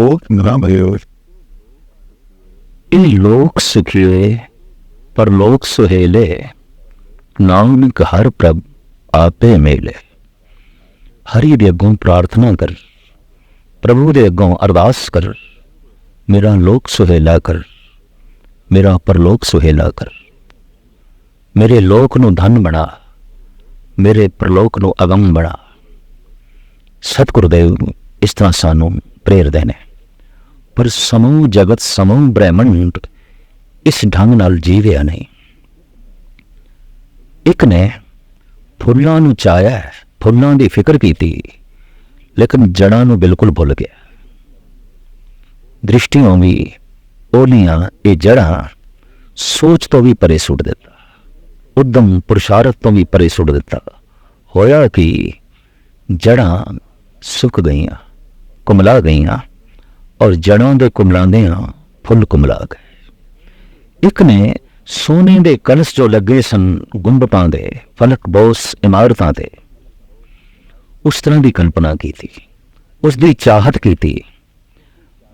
ਲੋਕ ਇਹ ਲੋਕ ਸੁਖੀਏ ਪਰ ਲੋਕ ਸੁਹੇਲੇ। ਨਾਨਕ ਹਰ ਪ੍ਰਭ ਆਪੇ ਮੇਲੇ। ਹਰੀ ਦੇ ਅੱਗੋਂ ਪ੍ਰਾਰਥਨਾ ਕਰ। ਪ੍ਰਭੂ ਦੇ ਅੱਗੋਂ ਅਰਦਾਸ ਕਰ। ਮੇਰਾ ਲੋਕ ਸੁਹੇਲਾ ਕਰ। ਮੇਰਾ ਪਰਲੋਕ ਸੁਹੇਲਾ ਕਰ। ਮੇਰੇ ਲੋਕ ਨੂੰ ਧਨ ਬਣਾ। ਮੇਰੇ ਪਰਲੋਕ ਨੂੰ ਅਗਮ ਬਣਾ। ਸਤਿਗੁਰੂ ਦੇਵ ਇਸ ਤਰ੍ਹਾਂ ਸਾਨੂੰ ਪ੍ਰੇਰਦੇ ਨੇ। ਪਰ ਸਮੂਹ ਜਗਤ ਸਮੂਹ ਬ੍ਰਹਿਮੰਡ ਇਸ ਢੰਗ ਨਾਲ ਜੀਵਿਆ ਨਹੀਂ। ਇੱਕ ਨੇ ਫੁੱਲਾਂ ਨੂੰ ਚਾਇਆ ਫੁੱਲਾਂ ਦੀ ਫਿਕਰ ਕੀਤੀ, ਲੇਕਿਨ ਜੜਾਂ ਨੂੰ ਬਿਲਕੁਲ ਭੁੱਲ ਗਿਆ। ਦ੍ਰਿਸ਼ਟੀਆਂ ਵੀ ਉਹਨੀਆਂ ਇਹ ਜੜਾਂ ਸੋਚ ਤੋਂ ਵੀ ਪਰੇ ਸੁੱਟ ਦਿੱਤਾ, ਉਦਮ ਪੁਰਸ਼ਾਰਤ ਤੋਂ ਵੀ ਪਰੇ ਸੁੱਟ ਦਿੱਤਾ। ਹੋਇਆ ਕਿ? ਜੜਾਂ ਸੁੱਕ ਗਈਆਂ, ਕੁਮਲਾ ਗਈਆਂ ਔਰ ਜੜੋਂ ਦੇ ਕੁਮਲਾਉਂਦਿਆਂ ਫੁੱਲ ਕੁਮਲਾ ਗਏ। ਇੱਕ ਨੇ ਸੋਨੇ ਦੇ ਕਲਸ਼ ਜੋ ਲੱਗੇ ਸਨ ਗੁੰਬਤਾਂ ਦੇ, ਫਲਕ ਬੋਸ ਇਮਾਰਤਾਂ ਤੇ ਉਸ ਤਰ੍ਹਾਂ ਦੀ ਕਲਪਨਾ ਕੀਤੀ, ਉਸ ਦੀ ਚਾਹਤ ਕੀਤੀ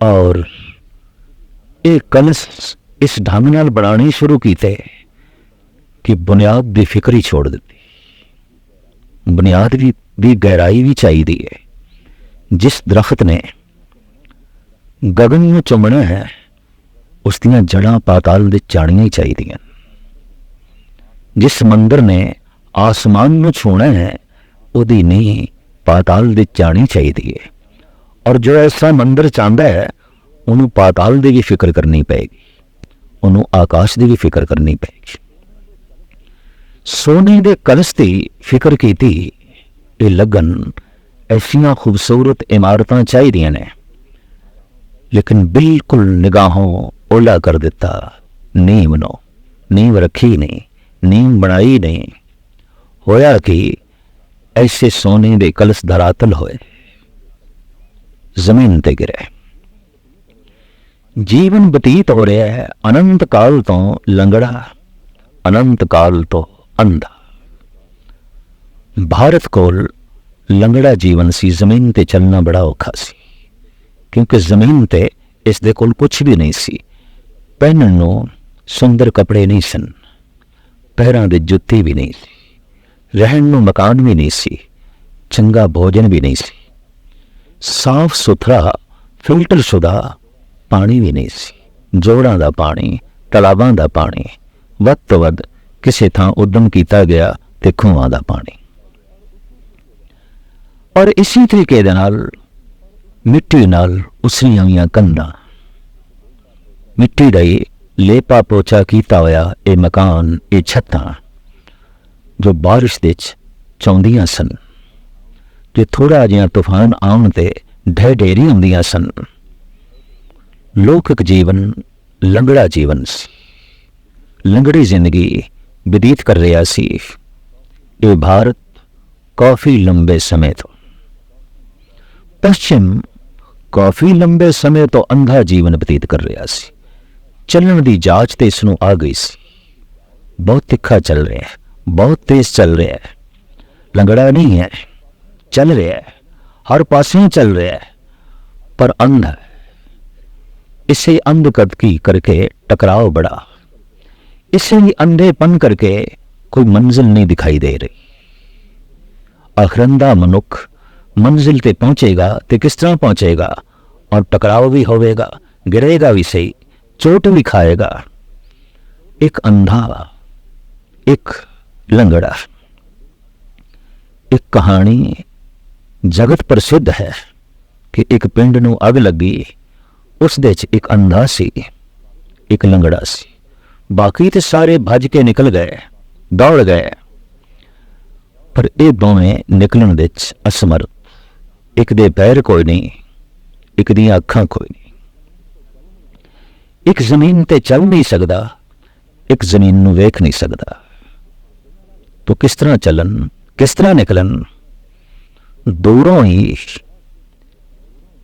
ਔਰ ਇਹ ਕਲਸ਼ ਇਸ ਢੰਗ ਨਾਲ ਬਣਾਉਣੇ ਸ਼ੁਰੂ ਕੀਤੇ ਕਿ ਬੁਨਿਆਦ ਦੀ ਫਿਕਰ ਹੀ ਛੋੜ ਦਿੱਤੀ। ਬੁਨਿਆਦ ਵੀ ਦੀ ਗਹਿਰਾਈ ਵੀ ਚਾਹੀਦੀ ਹੈ, ਜਿਸ ਦਰਖਤ ਨੇ ਗਗਨ ਨੂੰ ਚੁੰਮਣਾ ਹੈ, ਉਸ ਦੀਆਂ ਜੜਾਂ ਪਾਤਾਲ ਦੇ ਚਾਣੀਆਂ ਹੀ ਚਾਹੀਦੀਆਂ। ਜਿਸ ਮੰਦਰ ਨੇ ਆਸਮਾਨ ਨੂੰ ਛੂਣਾ ਹੈ, ਉਹਦੀ ਨਹੀਂ ਪਾਤਾਲ ਦੇ ਚਾਣੀ ਚਾਹੀਦੀ ਹੈ ਔਰ ਜੋ ਐਸਾ ਮੰਦਰ ਚਾਹੁੰਦਾ ਹੈ, ਉਹਨੂੰ ਪਾਤਾਲ ਦੀ ਵੀ ਫਿਕਰ ਕਰਨੀ ਪਏਗੀ। ਉਹਨੂੰ ਆਕਾਸ਼ ਦੀ ਵੀ ਫਿਕਰ ਕਰਨੀ ਪਏਗੀ। ਸੋਨੇ ਦੇ ਕਲਸ਼ ਦੀ ਫਿਕਰ ਕੀਤੀ, ਇਹ ਲਗਨ ਐਸੀਆਂ ਖੂਬਸੂਰਤ ਇਮਾਰਤਾਂ ਚਾਹੀਦੀਆਂ ਨੇ। ਲੇਕਿਨ ਬਿਲਕੁਲ ਨਿਗਾਹੋਂ ਓਲਾ ਕਰ ਦਿੱਤਾ। ਨੀਮ ਨੂੰ। ਨੀਮ ਰੱਖੀ ਨਹੀਂ। ਨੀਮ ਬਣਾਈ ਨਹੀਂ। ਹੋਇਆ ਕਿ? ਐਸੇ ਸੋਨੇ ਦੇ ਕਲਸ਼ ਧਰਾਤਲ ਹੋਏ। ਜ਼ਮੀਨ ਤੇ ਗਿਰੇ। ਜੀਵਨ ਬਤੀਤ ਹੋ ਰਿਹਾ ਹੈ। ਅਨੰਤ ਕਾਲ ਤੋਂ ਲੰਗੜਾ। ਅਨੰਤ ਕਾਲ ਤੋਂ ਅੰਧਾ। ਭਾਰਤ ਕੋਲ ਲੰਗੜਾ ਜੀਵਨ ਸੀ। ਜ਼ਮੀਨ ਤੇ ਚੱਲਣਾ ਬੜਾ ਔਖਾ ਸੀ। ਕਿਉਂਕਿ ਜ਼ਮੀਨ ਤੇ ਇਸ ਦੇ ਕੋਲ ਕੁਝ ਵੀ ਨਹੀਂ ਸੀ ਪਹਿਨਣ ਨੂੰ ਸੁੰਦਰ ਕੱਪੜੇ ਨਹੀਂ ਸਨ ਪੈਰਾਂ ਦੇ ਜੁੱਤੀ ਵੀ ਨਹੀਂ ਸੀ ਰਹਿਣ ਨੂੰ ਮਕਾਨ ਵੀ ਨਹੀਂ ਸੀ ਚੰਗਾ ਭੋਜਨ ਵੀ ਨਹੀਂ ਸੀ ਸਾਫ਼ ਸੁਥਰਾ ਫਿਲਟਰ ਸ਼ੁਦਾ ਪਾਣੀ ਵੀ ਨਹੀਂ ਸੀ ਜੋੜਾਂ ਦਾ ਪਾਣੀ ਤਲਾਬਾਂ ਦਾ ਪਾਣੀ ਵੱਧ ਤੋਂ ਵੱਧ ਕਿਸੇ ਥਾਂ ਉਦਮ ਕੀਤਾ ਗਿਆ ਤੇ ਖੂਹਾਂ ਦਾ ਪਾਣੀ ਔਰ ਇਸੇ ਤਰੀਕੇ ਦੇ ਨਾਲ ਮਿੱਟੀ ਨਾਲ ਉਸਰੀਆਂ ਹੋਈਆਂ ਕੰਧਾਂ। ਮਿੱਟੀ ਦਾ ਹੀ ਲੇਪਾ ਪੋਚਾ ਕੀਤਾ ਹੋਇਆ ਇਹ ਮਕਾਨ, ਇਹ ਛੱਤਾਂ ਜੋ ਬਾਰਿਸ਼ ਦੇ ਚ ਚੌਂਦੀਆਂ ਸਨ, ਜੇ ਥੋੜਾ ਜਿਹਾ ਤੂਫਾਨ ਆਉਣ ਤੇ ਢਹਿ ਢੇਰੀ ਹੁੰਦੀਆਂ ਸਨ। ਲੋਕਿਕ ਜੀਵਨ ਲੰਗੜਾ ਜੀਵਨ ਸੀ। ਲੰਗੜੀ ਜ਼ਿੰਦਗੀ ਬਤੀਤ ਕਰ ਰਿਹਾ ਸੀ। ਇਹ ਭਾਰਤ ਕਾਫੀ ਲੰਬੇ ਸਮੇਂ ਤੋਂ। ਪੱਛਮ ਕਾਫੀ ਲੰਬੇ ਸਮੇਂ ਤੋਂ ਅੰਧਾ ਜੀਵਨ ਬਤੀਤ ਕਰ ਰਿਹਾ ਸੀ। ਚੱਲਣ ਦੀ ਜਾਂਚ ਤੇ ਇਸ ਨੂੰ ਆ ਗਈ ਸੀ। ਬਹੁਤ ਤਿੱਖਾ ਚੱਲ ਰਿਹਾ ਹੈ, ਬਹੁਤ ਤੇਜ਼ ਚੱਲ ਰਿਹਾ ਹੈ। ਲੰਗੜਾ ਨਹੀਂ ਹੈ, ਚੱਲ ਰਿਹਾ ਹੈ, ਹਰ ਪਾਸੇ ਚੱਲ ਰਿਹਾ ਹੈ, ਪਰ ਅੰਧਾ ਹੈ। ਇਸੇ ਅੰਧ ਕਦਕੀ ਕਰਕੇ ਟਕਰਾव ਬੜਾ। ਇਸੇ ਹੀ ਅੰਧੇਪਨ ਕਰਕੇ ਕੋਈ ਮੰਜ਼ਿਲ ਨਹੀਂ ਦਿਖਾਈ ਦੇ ਰਹੀ। ਅਖਰੰਦਾ ਮਨੁੱਖ ਮੰਜ਼ਿਲ ਤੇ ਪਹੁੰਚੇਗਾ ਤੇ ਕਿਸ ਤਰ੍ਹਾਂ ਪਹੁੰਚੇਗਾ ਔਰ ਟਕਰਾਓ ਵੀ ਹੋਵੇਗਾ ਗਿਰੇਗਾ ਵੀ ਸਹੀ ਚੋਟ ਵੀ ਖਾਏਗਾ ਇੱਕ ਅੰਧਾ ਇੱਕ ਲੰਗੜਾ ਇੱਕ ਕਹਾਣੀ ਜਗਤ ਪ੍ਰਸਿੱਧ ਹੈ ਕਿ ਇੱਕ ਪਿੰਡ ਨੂੰ ਅੱਗ ਲੱਗੀ ਉਸ ਦੇ ਚ ਇੱਕ ਅੰਧਾ ਸੀ ਇੱਕ ਲੰਗੜਾ ਸੀ ਬਾਕੀ ਤੇ ਸਾਰੇ ਭੱਜ ਕੇ ਨਿਕਲ ਗਏ ਦੌੜ ਗਏ ਪਰ ਇਹ ਦੋਵੇਂ ਨਿਕਲਣ ਵਿੱਚ ਅਸਮਰਥ ਇੱਕ ਦੇ ਪੈਰ ਕੋਈ ਨਹੀਂ, ਇੱਕ ਦੀਆਂ ਅੱਖਾਂ ਕੋਈ ਨਹੀਂ। ਇੱਕ ਜ਼ਮੀਨ ਤੇ ਚੱਲ ਨਹੀਂ ਸਕਦਾ, ਇੱਕ ਜ਼ਮੀਨ ਨੂੰ ਵੇਖ ਨਹੀਂ ਸਕਦਾ। ਤੋ ਕਿਸ ਤਰ੍ਹਾਂ ਚੱਲਣ, ਕਿਸ ਤਰ੍ਹਾਂ ਨਿਕਲਣ? ਦੂਰੋਂ ਹੀ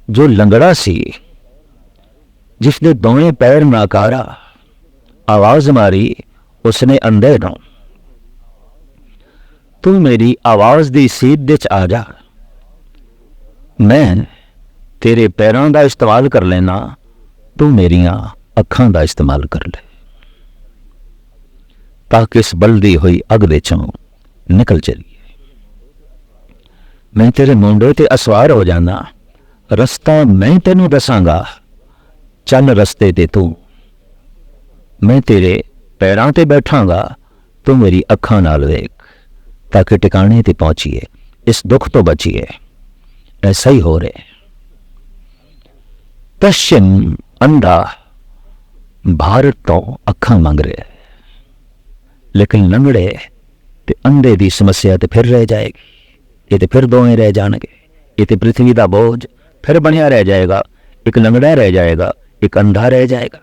ਜੋ ਲੰਗੜਾ ਸੀ, ਜਿਸ ਦੇ ਦੋਵੇਂ ਪੈਰ ਨਾਕਾਰਾ, ਆਵਾਜ਼ ਮਾਰੀ ਉਸਨੇ ਅੰਦਰ ਨੂੰ, ਤੂੰ ਮੇਰੀ ਆਵਾਜ਼ ਦੀ ਸੀਧ ਵਿੱਚ ਆ ਜਾ। ਮੈਂ ਤੇਰੇ ਪੈਰਾਂ ਦਾ ਇਸਤੇਮਾਲ ਕਰ ਲੈਣਾ ਤੂੰ ਮੇਰੀਆਂ ਅੱਖਾਂ ਦਾ ਇਸਤੇਮਾਲ ਕਰ ਲੈ। ਤਾਂ ਕਿ ਇਸ ਬਲਦੀ ਹੋਈ ਅਗ ਦੇ ਚੋਂ ਨਿਕਲ ਚਲੀਏ। ਮੈਂ ਤੇਰੇ ਮੁੰਡੇ ਤੇ ਅਸਵਾਰ ਹੋ ਜਾਣਾ ਰਸਤਾ ਮੈਂ ਤੈਨੂੰ ਦੱਸਾਂਗਾ, ਚੱਲ ਰਸਤੇ ਤੇ ਤੂੰ। ਮੈਂ ਤੇਰੇ ਪੈਰਾਂ ਤੇ ਬੈਠਾਂਗਾ, ਤੂੰ ਮੇਰੀ ਅੱਖਾਂ ਨਾਲ ਵੇਖ, ਤਾਂ ਕਿ ਟਿਕਾਣੇ ਤੇ ਪਹੁੰਚੀਏ, ਇਸ ਦੁੱਖ ਤੋਂ ਬਚੀਏ। ऐसा ही हो रहे ਪਸ਼ਚਿਮ ਅੰਡਾ ਭਾਰਤ ਤੋਂ ਅੱਖਾਂ ਮੰਗ ਰਿਹਾ ਹੈ। ਲੇਕਿਨ ਲੰਗੜੇ ਤੇ ਅੰਡੇ ਦੀ ਸਮੱਸਿਆ ਤੇ ਫਿਰ ਰਹਿ ਜਾਏਗੀ। ਇਹ ਤੇ ਫਿਰ ਦੋਵੇਂ ਰਹਿ ਜਾਣਗੇ। ਇਹ ਤੇ ਪ੍ਰithvi ਦਾ ਬੋਝ ਫਿਰ ਬਣਿਆ ਰਹਿ ਜਾਏਗਾ। ਇੱਕ ਲੰਗੜਾ ਰਹਿ ਜਾਏਗਾ, ਇੱਕ ਅੰਧਾ ਰਹਿ ਜਾਏਗਾ।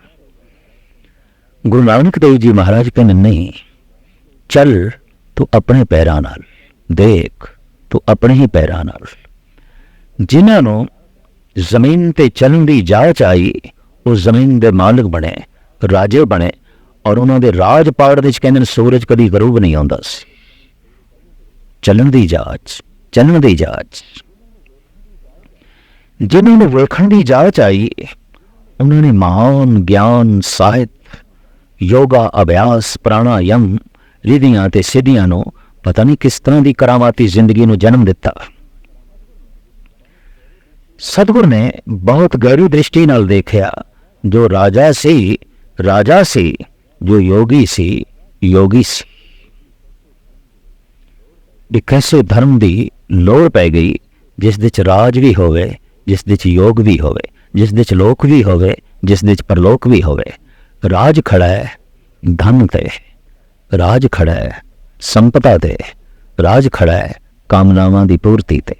ਗੁਰੂ ਨਾਨਕ ਦੇਵ ਜੀ ਮਹਾਰਾਜ ਕਹਿੰਦੇ ਨਹੀਂ ਚੱਲ ਤੂੰ ਆਪਣੇ ਪੈਰਾਂ ਨਾਲ, ਦੇਖ ਤੂੰ ਆਪਣੇ ਹੀ ਪੈਰਾਂ ਨਾਲ। ਜਿਨ੍ਹਾਂ ਨੂੰ ਜ਼ਮੀਨ ਤੇ ਚੱਲਣ ਦੀ ਜਾਚ ਆਈ ਉਹ ਜ਼ਮੀਨ ਦੇ ਮਾਲਕ ਬਣੇ ਰਾਜੇ ਬਣੇ ਔਰ ਉਹਨਾਂ ਦੇ ਰਾਜ ਪਾੜ ਦੇ ਵਿੱਚ ਕਹਿੰਦੇ ਨੇ ਸੂਰਜ ਕਦੀ ਗਰੂਬ ਨਹੀਂ ਆਉਂਦਾ ਸੀ ਚੱਲਣ ਦੀ ਜਾਚ ਚੱਲਣ ਦੀ ਜਾਚ ਜਿਨ੍ਹਾਂ ਨੂੰ ਵੇਖਣ ਦੀ ਜਾਚ ਆਈ ਉਹਨਾਂ ਨੇ ਮਹਾਨ ਗਿਆਨ ਸਾਹਿਤ ਯੋਗਾ ਅਭਿਆਸ ਪ੍ਰਾਣਾਯਮ ਰਿਧੀਆਂ ਤੇ ਸਿੱਧੀਆਂ ਨੂੰ ਪਤਾ ਨਹੀਂ ਕਿਸ ਤਰ੍ਹਾਂ ਦੀ ਕਰਾਮਾਤੀ ਜ਼ਿੰਦਗੀ ਨੂੰ ਜਨਮ ਦਿੱਤਾ ਸਤਿਗੁਰ ਨੇ ਬਹੁਤ ਗਹਿਰੀ ਦ੍ਰਿਸ਼ਟੀ ਨਾਲ ਦੇਖਿਆ, ਜੋ ਰਾਜਾ ਸੀ ਰਾਜਾ ਸੀ, ਜੋ ਯੋਗੀ ਸੀ ਯੋਗੀ ਸੀ ਇੱਕ ਐਸੇ ਧਰਮ ਦੀ ਲੋੜ ਪੈ ਗਈ, ਜਿਸ ਦੇ ਚ ਰਾਜ ਵੀ ਹੋਵੇ, ਜਿਸ ਦੇ ਚ ਯੋਗ ਵੀ ਹੋਵੇ, ਜਿਸ ਦੇ ਚ ਲੋਕ ਵੀ ਹੋਵੇ, ਜਿਸ ਦੇ ਚ ਪਰਲੋਕ ਵੀ ਹੋਵੇ। ਰਾਜ ਖੜਾ ਹੈ, ਧਨ ਤੇ। ਰਾਜ ਖੜਾ ਹੈ, ਸੰਪਤਾ ਤੇ। ਰਾਜ ਖੜਾ ਹੈ, ਕਾਮਨਾਵਾਂ ਦੀ ਪੂਰਤੀ ਤੇ।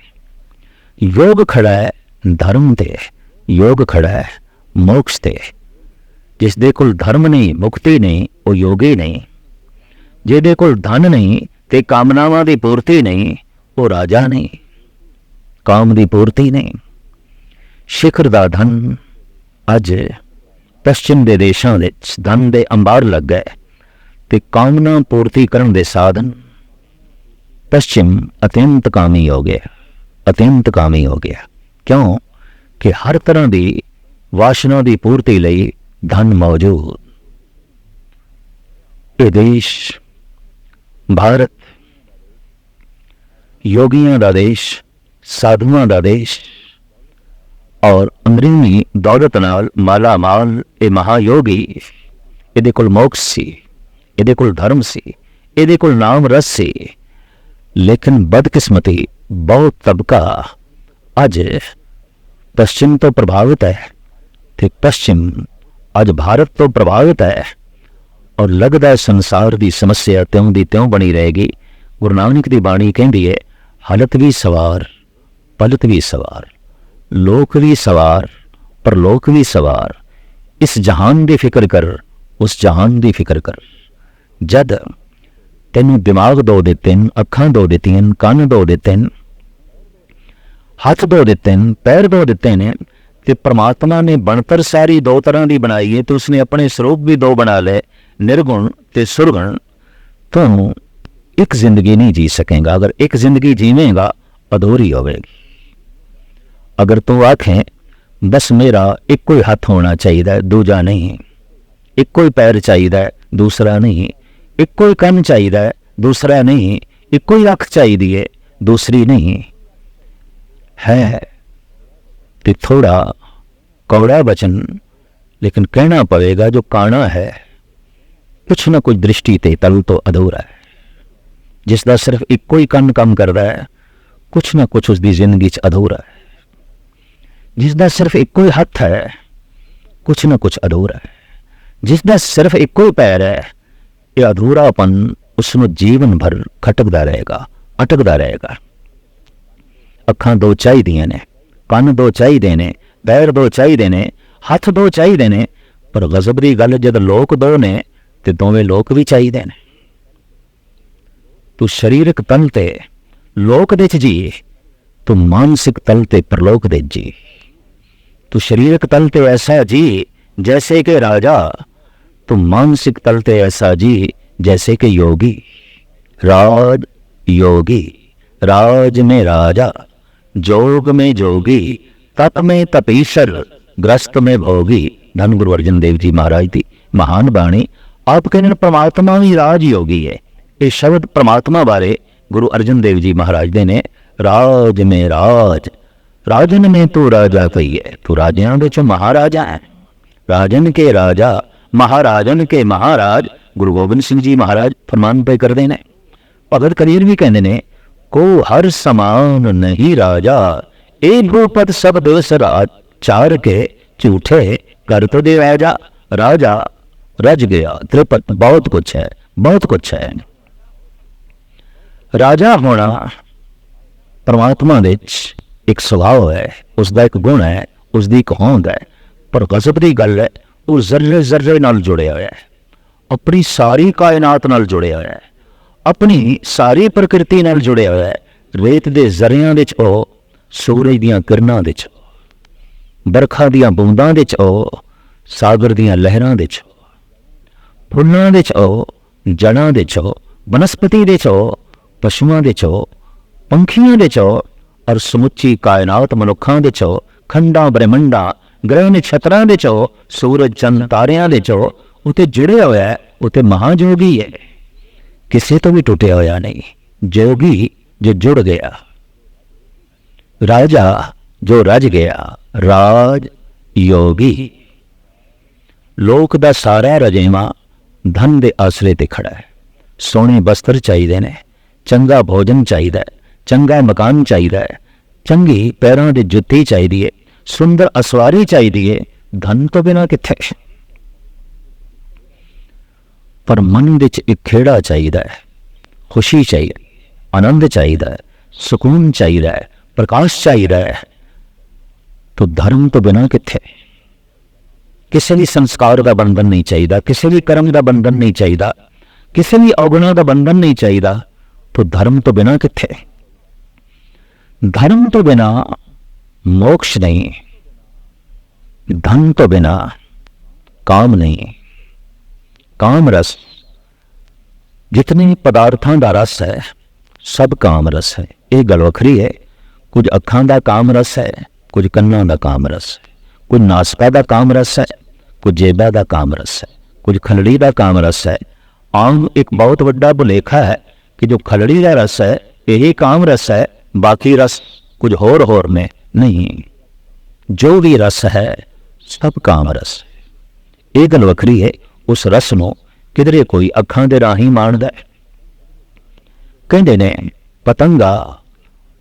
ਯੋਗ ਖੜਾ ਹੈ ਧਰਮ ਤੇ, ਯੋਗ ਖੜਾ ਹੈ ਮੋਕਸ਼ ਤੇ। ਜਿਸ ਦੇ ਕੋਲ ਧਰਮ ਨਹੀਂ, ਮੁਕਤੀ ਨਹੀਂ, ਉਹ ਯੋਗੀ ਨਹੀਂ। ਜਿਹਦੇ ਕੋਲ ਧਨ ਨਹੀਂ ਤੇ ਕਾਮਨਾਵਾਂ ਦੀ ਪੂਰਤੀ ਨਹੀਂ, ਉਹ ਰਾਜਾ ਨਹੀਂ। ਕਾਮ ਦੀ ਪੂਰਤੀ ਨਹੀਂ। ਸ਼ਿਖਰ ਦਾ ਧਨ ਅੱਜ ਪશ્ਚਿਮ ਦੇ ਦੇਸ਼ਾਂ ਵਿੱਚ ਧਨ ਦੇ ਅੰਬਾਰ ਲੱਗ ਗਏ ਤੇ ਕਾਮਨਾ ਪੂਰਤੀ ਕਰਨ ਦੇ ਸਾਧਨ ਪશ્ਚਿਮ ਅਤਿੰਤ ਕਾਮੀ ਹੋ ਗਿਆ ਅਤਿੰਤ ਕਾਮੀ ਹੋ ਗਿਆ। ਕਿਉਂ ਕਿ ਹਰ ਤਰ੍ਹਾਂ ਦੀ ਵਾਸ਼ਨਾ ਦੀ ਪੂਰਤੀ ਲਈ ਧਨ ਮੌਜੂਦ ਇਹ ਦੇਸ਼ ਭਾਰਤ ਯੋਗੀਆਂ ਦਾ ਦੇਸ਼ ਸਾਧੂਆਂ ਦਾ ਦੇਸ਼ ਔਰ ਅੰਦਰੂਨੀ ਦੌਲਤ ਨਾਲ ਮਾਲਾ ਮਾਲ ਇਹ ਮਹਾਯੋਗੀ ਇਹਦੇ ਕੋਲ ਮੋਕਸ਼ ਸੀ ਇਹਦੇ ਕੋਲ ਧਰਮ ਸੀ ਇਹਦੇ ਕੋਲ ਨਾਮ ਰਸ ਸੀ ਲੇਕਿਨ ਬਦਕਿਸਮਤੀ ਬਹੁਤ ਤਬਕਾ ਅੱਜ ਪশ্ਚਿਮ ਤੋਂ ਪ੍ਰਭਾਵਿਤ ਹੈ ਤੇ ਪশ্ਚਿਮ ਅੱਜ ਭਾਰਤ ਤੋਂ ਪ੍ਰਭਾਵਿਤ ਹੈ ਔਰ ਲੱਗਦਾ ਹੈ ਸੰਸਾਰ ਦੀ ਸਮੱਸਿਆ ਤਿਉਂ ਦੀ ਤਿਉਂ ਬਣੀ ਰਹੇਗੀ। ਗੁਰੂ ਨਾਨਕ ਦੀ ਬਾਣੀ ਕਹਿੰਦੀ ਹੈ ਹਾਲਤ ਵੀ ਸਵਾਰ ਪਲਤ ਵੀ ਸਵਾਰ ਲੋਕ ਵੀ ਸਵਾਰ ਪਰ ਲੋਕ ਵੀ ਸਵਾਰ। ਇਸ ਜਹਾਨ ਦੀ ਫਿਕਰ ਕਰ ਉਸ ਜਹਾਨ ਦੀ ਫਿਕਰ ਕਰ। ਜਦ ਤੈਨੂੰ ਦਿਮਾਗ ਦੋ ਦਿੱਤੇ ਨੇ ਅੱਖਾਂ ਦੋ ਦਿੱਤੀਆਂ ਨੇ, ਕੰਨ ਦੋ ਦਿੱਤੇ ਨੇ, ਹੱਥ ਧੋ ਦਿੱਤੇ ਨੇ, ਪੈਰ ਦੋ ਦਿੱਤੇ ਨੇ ਤੇ ਪ੍ਰਮਾਤਮਾ ਨੇ ਬਣਤਰ ਸਾਰੀ ਦੋ ਤਰ੍ਹਾਂ ਦੀ ਬਣਾਈ ਹੈ ਤੇ ਉਸਨੇ ਆਪਣੇ ਸਰੂਪ ਵੀ ਦੋ ਬਣਾ ਲਏ ਨਿਰਗੁਣ ਤੇ ਸੁਰਗੁਣ। ਤੂੰ ਇੱਕ ਜ਼ਿੰਦਗੀ ਨਹੀਂ ਜੀ ਸਕੇਗਾ ਅਗਰ ਇੱਕ ਜ਼ਿੰਦਗੀ ਜੀਵੇਂਗਾ ਅਧੂਰੀ ਹੋਵੇਗੀ। ਅਗਰ ਤੂੰ ਆਖੇ ਬਸ ਮੇਰਾ ਇੱਕੋ ਹੀ ਹੱਥ ਹੋਣਾ ਚਾਹੀਦਾ ਦੂਜਾ ਨਹੀਂ ਇੱਕੋ ਹੀ ਪੈਰ ਚਾਹੀਦਾ ਦੂਸਰਾ ਨਹੀਂ ਇੱਕੋ ਹੀ ਕੰਨ ਚਾਹੀਦਾ ਦੂਸਰਾ ਨਹੀਂ ਇੱਕੋ ਹੀ ਅੱਖ ਚਾਹੀਦੀ ਹੈ ਦੂਸਰੀ ਨਹੀਂ। ਹੈ ਤੇ ਥੋੜਾ ਕੌੜਾ ਬਚਨ ਲੇਕਿਨ ਕਹਿਣਾ ਪਵੇਗਾ ਜੋ ਕਾਣਾ ਹੈ ਕੁਛ ਨਾ ਕੁਝ ਦ੍ਰਿਸ਼ਟੀ ਤੇ ਤਲ ਤੋਂ ਅਧੂਰਾ ਹੈ ਜਿਸ ਦਾ ਸਿਰਫ ਇੱਕੋ ਹੀ ਕੰਨ ਕੰਮ ਕਰਦਾ ਹੈ ਕੁਛ ਨਾ ਕੁਛ ਉਸ ਦੀ ਜ਼ਿੰਦਗੀ 'ਚ ਅਧੂਰਾ ਹੈ ਜਿਸ ਦਾ ਸਿਰਫ ਇੱਕੋ ਹੀ ਹੱਥ ਹੈ ਕੁਛ ਨਾ ਕੁਛ ਅਧੂਰਾ ਹੈ ਜਿਸ ਦਾ ਸਿਰਫ ਇੱਕੋ ਹੀ ਪੈਰ ਹੈ ਇਹ ਅਧੂਰਾਪਨ ਉਸ ਨੂੰ ਜੀਵਨ ਭਰ ਖਟਕਦਾ ਰਹੇਗਾ ਅਟਕਦਾ ਰਹੇਗਾ ਅੱਖਾਂ ਦੋ ਚਾਹੀਦੀਆਂ ਨੇ ਕੰਨ ਦੋ ਚਾਹੀਦੇ ਨੇ ਪੈਰ ਦੋ ਚਾਹੀਦੇ ਨੇ ਹੱਥ ਦੋ ਚਾਹੀਦੇ ਨੇ ਪਰ ਗਜ਼ਬ ਦੀ ਗੱਲ ਜਦ ਲੋਕ ਦੋ ਨੇ ਤੇ ਦੋਵੇਂ ਲੋਕ ਵੀ ਚਾਹੀਦੇ ਨੇ ਤੂੰ ਸਰੀਰਕ ਤਲ ਤੇ ਲੋਕ ਦੇ ਚ ਜੀ ਤੂੰ ਮਾਨਸਿਕ ਤਲ ਤੇ ਪਰਲੋਕ ਦੇ ਜੀ ਤੂੰ ਸਰੀਰਕ ਤਲ ਤੇ ਐਸਾ ਜੀ जैसे कि राजा तो मानसिक तल ते ऐसा जी जैसे कि योगी राज योगी राज में राजा जोग में जोगी ਤਤ ਮੈਂ ਤਪੀਸ਼ਰ ਗ੍ਰਸਤ ਮੈਂ ਭੋਗੀ ਧੰਨ ਗੁਰੂ ਅਰਜਨ ਦੇਵ ਜੀ ਮਹਾਰਾਜ ਦੀ ਮਹਾਨ ਬਾਣੀ ਆਪ ਕਹਿੰਦੇ ਨੇ ਪ੍ਰਮਾਤਮਾ ਵੀ ਰਾਜ ਯੋਗੀ ਹੈ ਇਹ ਸ਼ਬਦ ਪ੍ਰਮਾਤਮਾ ਬਾਰੇ ਗੁਰੂ ਅਰਜਨ ਦੇਵ ਜੀ ਮਹਾਰਾਜ ਦੇ ਨੇ ਰਾਜ ਮੇ ਰਾਜ ਰਾਜਨ ਮੇ ਤੂੰ ਰਾਜਾ ਕਹੀਏ ਤੂੰ ਰਾਜਿਆਂ ਦੇ ਚ ਮਹਾਰਾਜਾ ਹੈ ਰਾਜਨ ਕੇ ਰਾਜਾ ਮਹਾਰਾਜਨ ਕੇ ਮਹਾਰਾਜ ਗੁਰੂ ਗੋਬਿੰਦ ਸਿੰਘ ਜੀ ਮਹਾਰਾਜ ਫਰਮਾਨ ਪੇ ਕਰਦੇ ਨੇ ਭਗਤ ਕਬੀਰ ਵੀ ਕਹਿੰਦੇ ਨੇ ਕੋ ਹਰ ਸਮਾਨ ਨਹੀਂ ਰਾਜਾ। ਇਹ ਭੂਪਤ ਸਭ ਦੋਸ ਰਾਜ ਚਾਰ ਕੇ ਝੂਠੇ ਕਰ ਤੋ ਦੇ ਰਾਜਾ। ਰਾਜਾ ਰਜ ਗਿਆ, ਤ੍ਰਿਪਤ ਬਹੁਤ ਕੁਛ ਹੈ, ਬਹੁਤ ਹੈ। ਰਾਜਾ ਹੋਣਾ ਪਰਮਾਤਮਾ ਦੇ ਵਿੱਚ ਇੱਕ ਸੁਭਾਅ ਹੈ ਉਸ ਦਾ ਇੱਕ ਗੁਣ ਹੈ ਉਸ ਦੀ ਇੱਕ ਹੋਂਦ ਹੈ। ਪਰ ਗਜ਼ਬ ਦੀ ਗੱਲ ਹੈ, ਉਹ ਜ਼ਰਰੇ ਜ਼ਰਰੇ ਨਾਲ ਜੁੜਿਆ ਹੋਇਆ ਹੈ। ਆਪਣੀ ਸਾਰੀ ਕਾਇਨਾਤ ਨਾਲ ਜੁੜਿਆ ਹੋਇਆ ਹੈ। ਆਪਣੀ ਸਾਰੀ ਪ੍ਰਕਿਰਤੀ ਨਾਲ ਜੁੜਿਆ ਹੋਇਆ ਹੈ ਰੇਤ ਦੇ ਜ਼ਰਿਆਂ ਵਿੱਚ ਉਹ ਸੂਰਜ ਦੀਆਂ ਕਿਰਨਾਂ ਵਿੱਚ ਬਰਖਾ ਦੀਆਂ ਬੂੰਦਾਂ ਵਿੱਚ ਉਹ ਸਾਗਰ ਦੀਆਂ ਲਹਿਰਾਂ ਵਿੱਚ ਫੁੱਲਾਂ ਵਿੱਚ ਉਹ ਜੜਾਂ ਵਿੱਚ ਉਹ ਬਨਸਪਤੀ ਵਿੱਚ ਉਹ ਪਸ਼ੂਆਂ ਵਿੱਚ ਉਹ ਪੰਖੀਆਂ ਵਿੱਚ ਉਹ ਔਰ ਸਮੁੱਚੀ ਕਾਇਨਾਤ ਮਨੁੱਖਾਂ ਵਿੱਚ ਉਹ ਖੰਡਾਂ ਬ੍ਰਹਮੰਡਾਂ ਗ੍ਰਹਿ ਨਛਤਰਾਂ ਵਿੱਚ ਉਹ ਸੂਰਜ ਚੰਦ ਤਾਰਿਆਂ ਵਿੱਚ ਉਹ ਉਤੇ ਜੁੜਿਆ ਹੋਇਆ ਹੈ ਉਤੇ ਮਹਾਜੋਗੀ ਹੈ ਕਿਸੇ ਤੋਂ ਵੀ ਟੁੱਟਿਆ ਹੋਇਆ ਨਹੀਂ, ਜੋਗੀ ਜੋ ਜੁੜ ਗਿਆ। ਰਾਜਾ ਜੋ ਰਜ ਗਿਆ, ਰਾਜ ਯੋਗੀ। ਲੋਕ ਦਾ ਸਾਰਾ ਰਜੇਵਾ ਧਨ ਦੇ ਆਸਰੇ ਤੇ ਖੜਾ ਹੈ। ਸੋਹਣੇ ਬਸਤਰ ਚਾਹੀਦੇ ਨੇ, ਚੰਗਾ ਭੋਜਨ ਚਾਹੀਦਾ ਹੈ, ਚੰਗਾ ਮਕਾਨ ਚਾਹੀਦਾ ਹੈ, ਚੰਗੀ ਪੈਰਾਂ ਦੀ ਜੁੱਤੀ ਚਾਹੀਦੀ ਹੈ, ਸੁੰਦਰ ਅਸਵਾਰੀ ਚਾਹੀਦੀ ਹੈ, ਧਨ ਤੋਂ ਬਿਨਾ ਕਿੱਥੇ? ਪਰ ਮਨ ਵਿੱਚ ਇੱਕ ਖੇੜਾ ਚਾਹੀਦਾ ਹੈ, ਖੁਸ਼ੀ ਚਾਹੀਦੀ, ਆਨੰਦ ਚਾਹੀਦਾ ਹੈ, ਸਕੂਨ ਚਾਹੀਦਾ ਹੈ, ਪ੍ਰਕਾਸ਼ ਚਾਹੀਦਾ ਹੈ। ਤੋ ਧਰਮ ਤੋਂ ਬਿਨਾ ਕਿੱਥੇ? ਕਿਸੇ ਵੀ ਸੰਸਕਾਰ ਦਾ ਬੰਧਨ ਨਹੀਂ ਚਾਹੀਦਾ, ਕਿਸੇ ਵੀ ਕਰਮ ਦਾ ਬੰਧਨ ਨਹੀਂ ਚਾਹੀਦਾ, ਕਿਸੇ ਵੀ ਔਗਣਾ ਦਾ ਬੰਧਨ ਨਹੀਂ ਚਾਹੀਦਾ, ਤੋ ਧਰਮ ਤੋਂ ਬਿਨਾ ਕਿੱਥੇ? ਧਰਮ ਤੋਂ ਬਿਨਾ ਮੋਕਸ਼ ਨਹੀਂ, ਧਨ ਤੋਂ ਬਿਨਾ ਕਾਮ ਨਹੀਂ। ਕਾਮ ਰਸ ਜਿਤਨੇ ਪਦਾਰਥਾਂ ਦਾ ਰਸ ਹੈ ਸਭ ਕਾਮ ਰਸ ਹੈ ਇਹ ਗੱਲ ਵੱਖਰੀ ਹੈ ਕੁਝ ਅੱਖਾਂ ਦਾ ਕਾਮ ਰਸ ਹੈ ਕੁਝ ਕੰਨਾਂ ਦਾ ਕਾਮ ਰਸ ਹੈ ਕੁਝ ਨਾਸਕਾ ਦਾ ਕਾਮ ਰਸ ਹੈ ਕੁਝ ਜੇਬਾ ਦਾ ਕਾਮ ਰਸ ਹੈ ਕੁਝ ਖਲੜੀ ਦਾ ਕਾਮ ਰਸ ਹੈ ਆਮ ਇੱਕ ਬਹੁਤ ਵੱਡਾ ਭੁਲੇਖਾ ਹੈ ਕਿ ਜੋ ਖਲੜੀ ਦਾ ਰਸ ਹੈ ਇਹ ਕਾਮ ਰਸ ਹੈ ਬਾਕੀ ਰਸ ਕੁਝ ਹੋਰ ਹੋਰ ਨੇ ਨਹੀਂ ਜੋ ਵੀ ਰਸ ਹੈ ਸਭ ਕਾਮ ਰਸ ਹੈ ਇਹ ਗੱਲ ਵੱਖਰੀ ਹੈ ਉਸ ਰਸ ਨੂੰ ਕਿਧਰੇ ਕੋਈ ਅੱਖਾਂ ਦੇ ਰਾਹੀਂ ਮਾਣਦਾ ਹੈ? ਕਹਿੰਦੇ ਨੇ, ਪਤੰਗਾ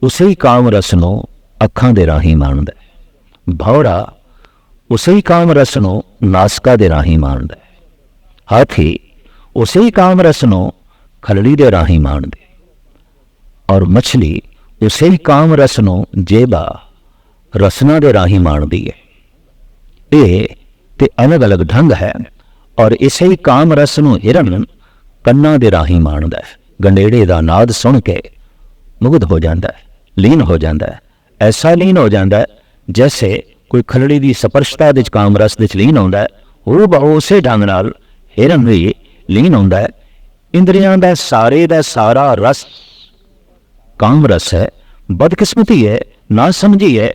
ਉਸੇ ਹੀ ਕਾਮ ਰਸ ਨੂੰ ਅੱਖਾਂ ਦੇ ਰਾਹੀਂ ਮਾਣਦਾ ਹੈ। ਭੌਰਾ ਉਸੇ ਹੀ ਕਾਮ ਰਸ ਨੂੰ ਨਾਸਕਾ ਦੇ ਰਾਹੀਂ ਮਾਣਦਾ ਹੈ। ਹਾਥੀ ਉਸੇ ਹੀ ਕਾਮ ਰਸ ਨੂੰ ਖਲੜੀ ਦੇ ਰਾਹੀਂ ਮਾਣਦੇ ਔਰ ਮੱਛਲੀ ਉਸੇ ਹੀ ਕਾਮ ਰਸ ਨੂੰ ਜੇਬਾ ਰਸਨਾ ਦੇ ਰਾਹੀਂ ਮਾਣਦੀ ਹੈ। ਇਹ ਤੇ ਅਲੱਗ-ਅਲੱਗ ਢੰਗ ਹੈ। ਔਰ ਇਸੇ ਹੀ ਕਾਮ ਰਸ ਨੂੰ ਹਿਰਨ ਕੰਨਾਂ ਦੇ ਰਾਹੀਂ ਮਾਣਦਾ ਹੈ। ਗੰਡੇੜੇ ਦਾ ਨਾਦ ਸੁਣ ਕੇ ਮੁਗਧ ਹੋ ਜਾਂਦਾ ਹੈ, ਲੀਨ ਹੋ ਜਾਂਦਾ ਹੈ। ਐਸਾ ਲੀਨ ਹੋ ਜਾਂਦਾ ਹੈ ਜੈਸੇ ਕੋਈ ਖਲੜੀ ਦੀ ਸਪਰਸ਼ਤਾ ਦੇ ਵਿੱਚ ਕਾਮ ਰਸ ਦੇ ਵਿੱਚ ਲੀਨ ਹੁੰਦਾ ਹੈ ਉਹ ਬਹੁ ਉਸੇ ਢੰਗ ਨਾਲ ਹਿਰਨ ਵੀ ਲੀਨ ਹੁੰਦਾ ਹੈ। ਇੰਦਰੀਆਂ ਦਾ ਸਾਰੇ ਦਾ ਸਾਰਾ ਰਸ ਕਾਮ ਰਸ ਹੈ, ਬਦਕਿਸਮਤੀ ਹੈ, ਨਾ ਸਮਝੀ ਹੈ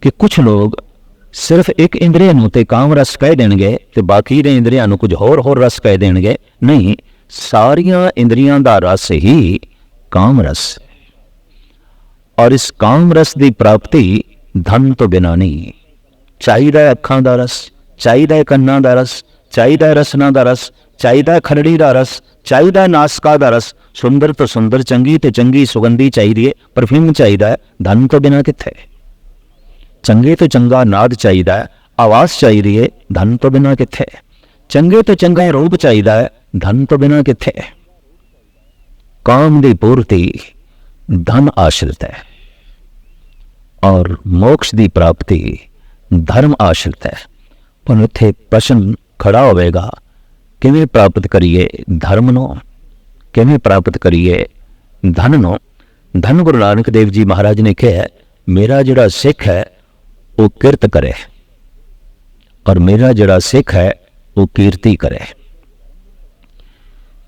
ਕਿ ਕੁਝ ਲੋਗ ਸਿਰਫ ਇੱਕ ਇੰਦਰੀਆ ਨੂੰ ਤੇ ਕਾਮ ਰਸ ਕਹਿ ਦੇਣਗੇ ਤੇ ਬਾਕੀ ਦੇ ਇੰਦਰੀਆਂ ਨੂੰ ਕੁਝ ਹੋਰ ਹੋਰ ਰਸ ਕਹਿ ਦੇਣਗੇ। ਨਹੀਂ, ਸਾਰੀਆਂ ਇੰਦਰੀਆਂ ਦਾ ਰਸ ਹੀ ਕਾਮ ਰਸ। ਔਰ ਇਸ ਕਾਮ ਰਸ ਦੀ ਪ੍ਰਾਪਤੀ ਧਨ ਤੋਂ ਬਿਨਾ ਨਹੀਂ। ਚਾਹੀਦਾ ਅੱਖਾਂ ਦਾ ਰਸ, ਚਾਹੀਦਾ ਕੰਨਾਂ ਦਾ ਰਸ, ਚਾਹੀਦਾ ਹੈ ਰਸਨਾ ਦਾ ਰਸ, ਚਾਹੀਦਾ ਖਰੜੀ ਦਾ ਰਸ, ਚਾਹੀਦਾ ਨਾਸਕਾ ਦਾ ਰਸ। ਸੁੰਦਰ ਤੋਂ ਸੁੰਦਰ, ਚੰਗੀ ਤੇ ਚੰਗੀ ਸੁਗੰਧੀ ਚਾਹੀਦੀ ਹੈ, ਪਰਫਿਊਮ ਚਾਹੀਦਾ ਹੈ, ਧਨ ਤੋਂ ਬਿਨਾ ਕਿੱਥੇ? ਚੰਗੇ ਤੋਂ ਚੰਗਾ ਨਾਦ ਚਾਹੀਦਾ ਹੈ ਆਵਾਜ਼ ਚਾਹੀਦੀ ਹੈ ਧਨ ਤੋਂ ਬਿਨਾ ਕਿੱਥੇ ਚੰਗੇ ਤੋਂ ਚੰਗਾ ਰੂਪ ਚਾਹੀਦਾ ਹੈ ਧਨ ਤੋਂ ਬਿਨਾ ਕਿੱਥੇ ਕਾਮ ਦੀ ਪੂਰਤੀ ਧਨ ਆਸ਼ਰਿਤ ਹੈ ਔਰ ਮੋਕਸ਼ ਦੀ ਪ੍ਰਾਪਤੀ ਧਰਮ ਆਸ਼ਰਿਤ ਹੈ ਪਰ ਇੱਥੇ ਪ੍ਰਸ਼ਨ ਖੜਾ ਹੋਵੇਗਾ ਕਿਵੇਂ ਪ੍ਰਾਪਤ ਕਰੀਏ ਧਰਮ ਨੂੰ ਕਿਵੇਂ ਪ੍ਰਾਪਤ ਕਰੀਏ ਧਨ ਨੂੰ ਧੰਨ ਗੁਰੂ ਨਾਨਕ ਦੇਵ ਜੀ ਮਹਾਰਾਜ ਨੇ ਕਿਹਾ ਮੇਰਾ ਜਿਹੜਾ ਸਿੱਖ ਹੈ ਉਹ ਕਿਰਤ ਕਰੇ। ਔਰ ਮੇਰਾ ਜਿਹੜਾ ਸਿੱਖ ਹੈ, ਉਹ ਕੀਰਤੀ ਕਰੇ।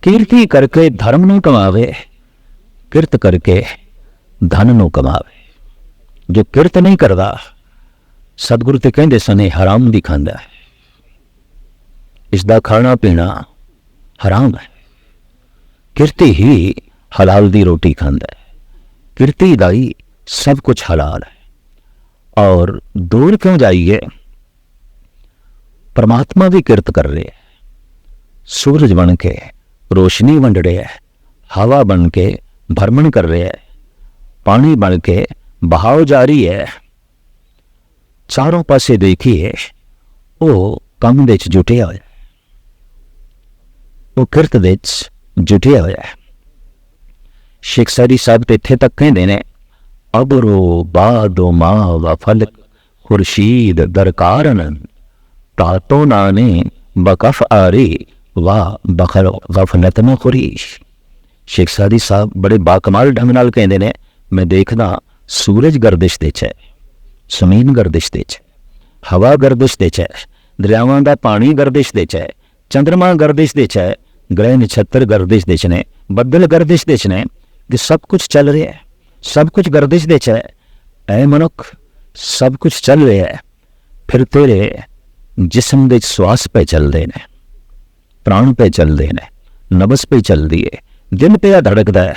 ਕੀਰਤੀ ਕਰਕੇ ਧਰਮ ਨੂੰ ਕਮਾਵੇ, ਕਿਰਤ ਕਰਕੇ ਧਨ ਨੂੰ ਕਮਾਵੇ। ਜੋ ਕਿਰਤ ਨਹੀਂ ਕਰਦਾ, ਸਤਿਗੁਰੂ ਤੇ ਕਹਿੰਦੇ ਸਨ ਇਹ ਹਰਾਮ ਦੀ ਖਾਂਦਾ ਹੈ। ਇਸ ਦਾ ਖਾਣਾ ਪੀਣਾ ਹਰਾਮ ਹੈ। ਕਿਰਤੀ ਹੀ ਹਲਾਲ ਦੀ ਰੋਟੀ ਖਾਂਦਾ ਹੈ। ਕਿਰਤੀ ਦਾ ਹੀ ਸਭ ਕੁਝ ਹਲਾਲ ਹੈ। ਔਰ ਦੂਰ ਕਿਉਂ ਜਾਈਏ ਪਰਮਾਤਮਾ ਵੀ ਕਿਰਤ ਕਰ ਰਿਹਾ ਹੈ ਸੂਰਜ ਬਣ ਕੇ ਰੋਸ਼ਨੀ ਵੰਡ ਰਿਹਾ ਹੈ ਹਵਾ ਬਣ ਕੇ ਭਰਮਣ ਕਰ ਰਿਹਾ ਹੈ ਪਾਣੀ ਬਣ ਕੇ ਬਹਾਵ ਜਾਰੀ ਹੈ ਚਾਰੋਂ ਪਾਸੇ ਦੇਖੀਏ ਉਹ ਕੰਮ ਵਿੱਚ ਜੁਟਿਆ ਹੋਇਆ ਉਹ ਕਿਰਤ ਵਿੱਚ ਜੁਟਿਆ ਹੋਇਆ ਹੈ ਸ਼ੇਖ ਸਾਦੀ ਸਾਹਿਬ ਤੇ ਇੱਥੇ ਤੱਕ ਕਹਿੰਦੇ ਨੇ ਅਬਰੋ ਬਾਦੋ ਮਾ ਵਾ ਖੁਰਸ਼ੀਦ ਦਰਕਾਰਨ, ਤਾਤੋ ਨਾਨੇ ਬਕਫ ਆਰੀ ਵਾ ਬਖਲ ਗਫਲਤ ਨ ਖੁਰੀਸ਼। ਸ਼ੇਖ ਸਾਦੀ ਸਾਹਿਬ ਬੜੇ ਬਾਕਮਾਲ ਢੰਗ ਨਾਲ ਕਹਿੰਦੇ ਨੇ, ਮੈਂ ਦੇਖਦਾ ਸੂਰਜ ਗਰਦਿਸ਼ ਦੇ ਚ ਜ਼ਮੀਨ ਗਰਦਿਸ਼ ਦੇ ਚ ਹਵਾ ਗਰਦਿਸ਼ ਦੇ ਚ ਦਰਿਆਵਾਂ ਦਾ ਪਾਣੀ ਗਰਦਿਸ਼ ਦੇ ਚ ਚੰ드ਰਮਾ ਗਰਦਿਸ਼ ਦੇ ਚ ਗ੍ਰਹਿ ਨਛੱਤਰ ਗਰਦਿਸ਼ ਦੇ ਚ ਨੇ, ਬੱਦਲ ਗਰਦਿਸ਼ ਦੇ ਚ ਨੇ, ਕਿ ਸਭ ਕੁਝ ਚੱਲ ਰਿਹਾ ਹੈ। ਸਭ ਕੁਝ ਗਰਦਿਸ਼ ਦੇ ਚ ਹੈ। ਐ ਮਨੁੱਖ ਸਭ ਕੁਝ ਚੱਲ ਰਿਹਾ ਹੈ। ਫਿਰ ਤੇਰੇ ਜਿਸਮ ਦੇ ਸਵਾਸ ਪੇ ਚੱਲਦੇ ਨੇ। ਪ੍ਰਾਣ ਪੇ ਚੱਲਦੇ ਨੇ। ਨਬਸ ਪੇ ਚੱਲਦੀ ਹੈ ਦਿਨ ਪਿਆ ਧੜਕਦਾ ਹੈ।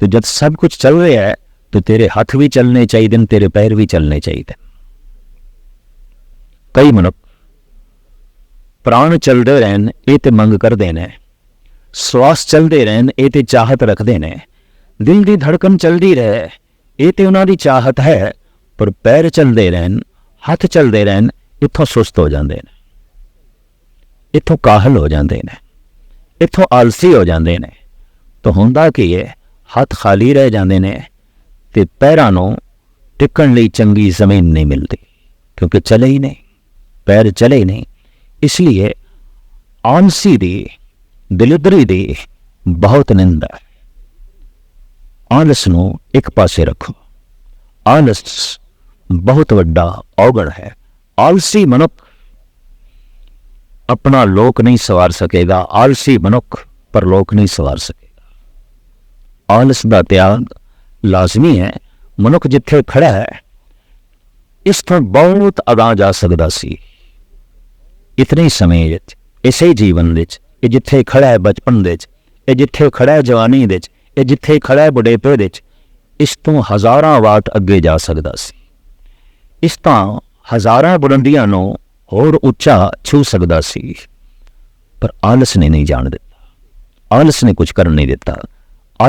ਤੇ ਜਦ ਸਭ ਕੁਝ ਚੱਲ ਰਿਹਾ ਹੈ, ਤੇ ਤੇਰੇ ਹੱਥ ਵੀ ਚੱਲਣੇ ਚਾਹੀਦੇ ਨੇ, ਤੇਰੇ ਪੈਰ ਵੀ ਚੱਲਣੇ ਚਾਹੀਦੇ ਕਈ ਮਨੁੱਖ ਪ੍ਰਾਣ ਚੱਲਦੇ ਰਹਿਣ, ਇਹ ਤੇ ਮੰਗ ਕਰਦੇ ਨੇ। ਸਵਾਸ ਚੱਲਦੇ ਰਹਿਣ, ਇਹ ਤੇ ਚਾਹਤ ਰੱਖਦੇ ਨੇ। ਦਿਲ ਦੀ ਧੜਕਣ ਚਲਦੀ ਰਹੇ। ਇਹ ਤੇ ਉਹਨਾਂ ਦੀ ਚਾਹਤ ਹੈ, ਪਰ ਪੈਰ ਚੱਲਦੇ ਰਹਿਣ, ਹੱਥ ਚੱਲਦੇ ਰਹਿਣ, ਇੱਥੋਂ ਸੁਸਤ ਹੋ ਜਾਂਦੇ ਨੇ। ਇੱਥੋਂ ਕਾਹਲ ਹੋ ਜਾਂਦੇ ਨੇ। ਇੱਥੋਂ ਆਲਸੀ ਹੋ ਜਾਂਦੇ ਨੇ। ਤਾਂ ਹੁੰਦਾ ਕੀ ਹੈ ਹੱਥ ਖਾਲੀ ਰਹਿ ਜਾਂਦੇ ਨੇ ਤੇ ਪੈਰਾਂ ਨੂੰ ਟਿਕਣ ਲਈ ਚੰਗੀ ਜ਼ਮੀਨ ਨਹੀਂ ਮਿਲਦੀ, ਕਿਉਂਕਿ ਚਲੇ ਹੀ ਨਹੀਂ। ਪੈਰ ਚਲੇ ਹੀ ਨਹੀਂ। ਇਸ ਲਈ ਆਲਸੀ ਦੀ, ਦਿਲਦਰੀ ਦੀ ਬਹੁਤ ਨਿੰਦਾ ਹੈ। ਆਲਸ ਨੂੰ ਇੱਕ ਪਾਸੇ ਰੱਖੋ। ਆਲਸ ਬਹੁਤ ਵੱਡਾ ਔਗਣ ਹੈ। ਆਲਸੀ ਮਨੁੱਖ ਆਪਣਾ ਲੋਕ ਨਹੀਂ ਸਵਾਰ ਸਕੇਗਾ। ਆਲਸੀ ਮਨੁੱਖ ਪਰ ਲੋਕ ਨਹੀਂ ਸਵਾਰ ਸਕੇਗਾ। ਆਲਸ ਦਾ ਤਿਆਗ ਲਾਜ਼ਮੀ ਹੈ। ਮਨੁੱਖ ਜਿੱਥੇ ਖੜਾ ਹੈ, ਇਸ ਤੋਂ ਬਹੁਤ ਅਗਾਂਹ ਜਾ ਸਕਦਾ ਸੀ। ਇਤਨੇ ਸਮੇਂ ਵਿੱਚ, ਇਸੇ ਜੀਵਨ ਵਿੱਚ, ਇਹ ਜਿੱਥੇ ਖੜਾ ਹੈ ਬਚਪਨ ਦੇ ਵਿੱਚ, ਇਹ ਜਿੱਥੇ ਖੜਾ ਹੈ ਜਵਾਨੀ ਦੇ ਵਿੱਚ ਇਹ ਜਿੱਥੇ ਖੜਾ ਹੈ ਬੁਢੇਪੇ ਵਿੱਚ, ਇਸ ਤੋਂ ਹਜ਼ਾਰਾਂ ਵਾਟ ਅੱਗੇ ਜਾ ਸਕਦਾ ਸੀ। ਇਸ ਤਾਂ ਹਜ਼ਾਰਾਂ ਬੁਲੰਦੀਆਂ ਨੂੰ ਹੋਰ ਉੱਚਾ ਛੂ ਸਕਦਾ ਸੀ। ਪਰ ਆਲਸ ਨੇ ਨਹੀਂ ਜਾਣ ਦਿੱਤਾ। ਆਲਸ ਨੇ ਕੁਝ ਕਰਨ ਨਹੀਂ ਦਿੱਤਾ।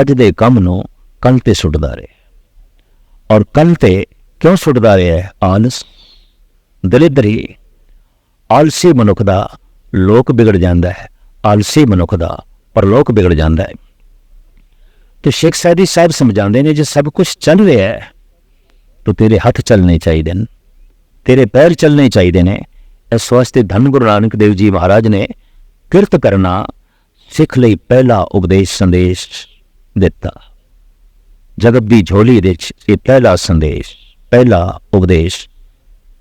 ਅੱਜ ਦੇ ਕੰਮ ਨੂੰ ਕੱਲ ਤੇ ਸੁੱਟਦਾ ਰਿਹਾ। ਔਰ ਕੱਲ ਤੇ ਕਿਉਂ ਸੁੱਟਦਾ ਰਿਹਾ ਹੈ ਆਲਸ? ਦਲਿਦਰੀ ਆਲਸੀ ਮਨੁੱਖ ਦਾ ਲੋਕ ਵਿਗੜ ਜਾਂਦਾ ਹੈ। ਆਲਸੀ ਮਨੁੱਖ ਦਾ ਪਰਲੋਕ ਵਿਗੜ ਜਾਂਦਾ ਹੈ। ਤੇ ਸ਼ੇਖ ਸਾਦੀ ਸਾਹਿਬ ਸਮਝਾਉਂਦੇ ਨੇ ਜੇ ਸਭ ਕੁਝ ਚੱਲ ਰਿਹਾ ਹੈ, ਤਾਂ ਤੇਰੇ ਹੱਥ ਚੱਲਣੇ ਚਾਹੀਦੇ ਨੇ, ਤੇਰੇ ਪੈਰ ਚੱਲਣੇ ਚਾਹੀਦੇ ਨੇ। ਇਸ ਵਾਸਤੇ ਧੰਨ ਗੁਰੂ ਨਾਨਕ ਦੇਵ ਜੀ ਮਹਾਰਾਜ ਨੇ ਕਿਰਤ ਕਰਨਾ, ਸਿੱਖ ਲਈ ਪਹਿਲਾ ਉਪਦੇਸ਼ ਸੰਦੇਸ਼ ਦਿੱਤਾ। ਜਗਤ ਦੀ ਝੋਲੀ ਦੇ ਇਹ ਪਹਿਲਾ ਸੰਦੇਸ਼, ਪਹਿਲਾ ਉਪਦੇਸ਼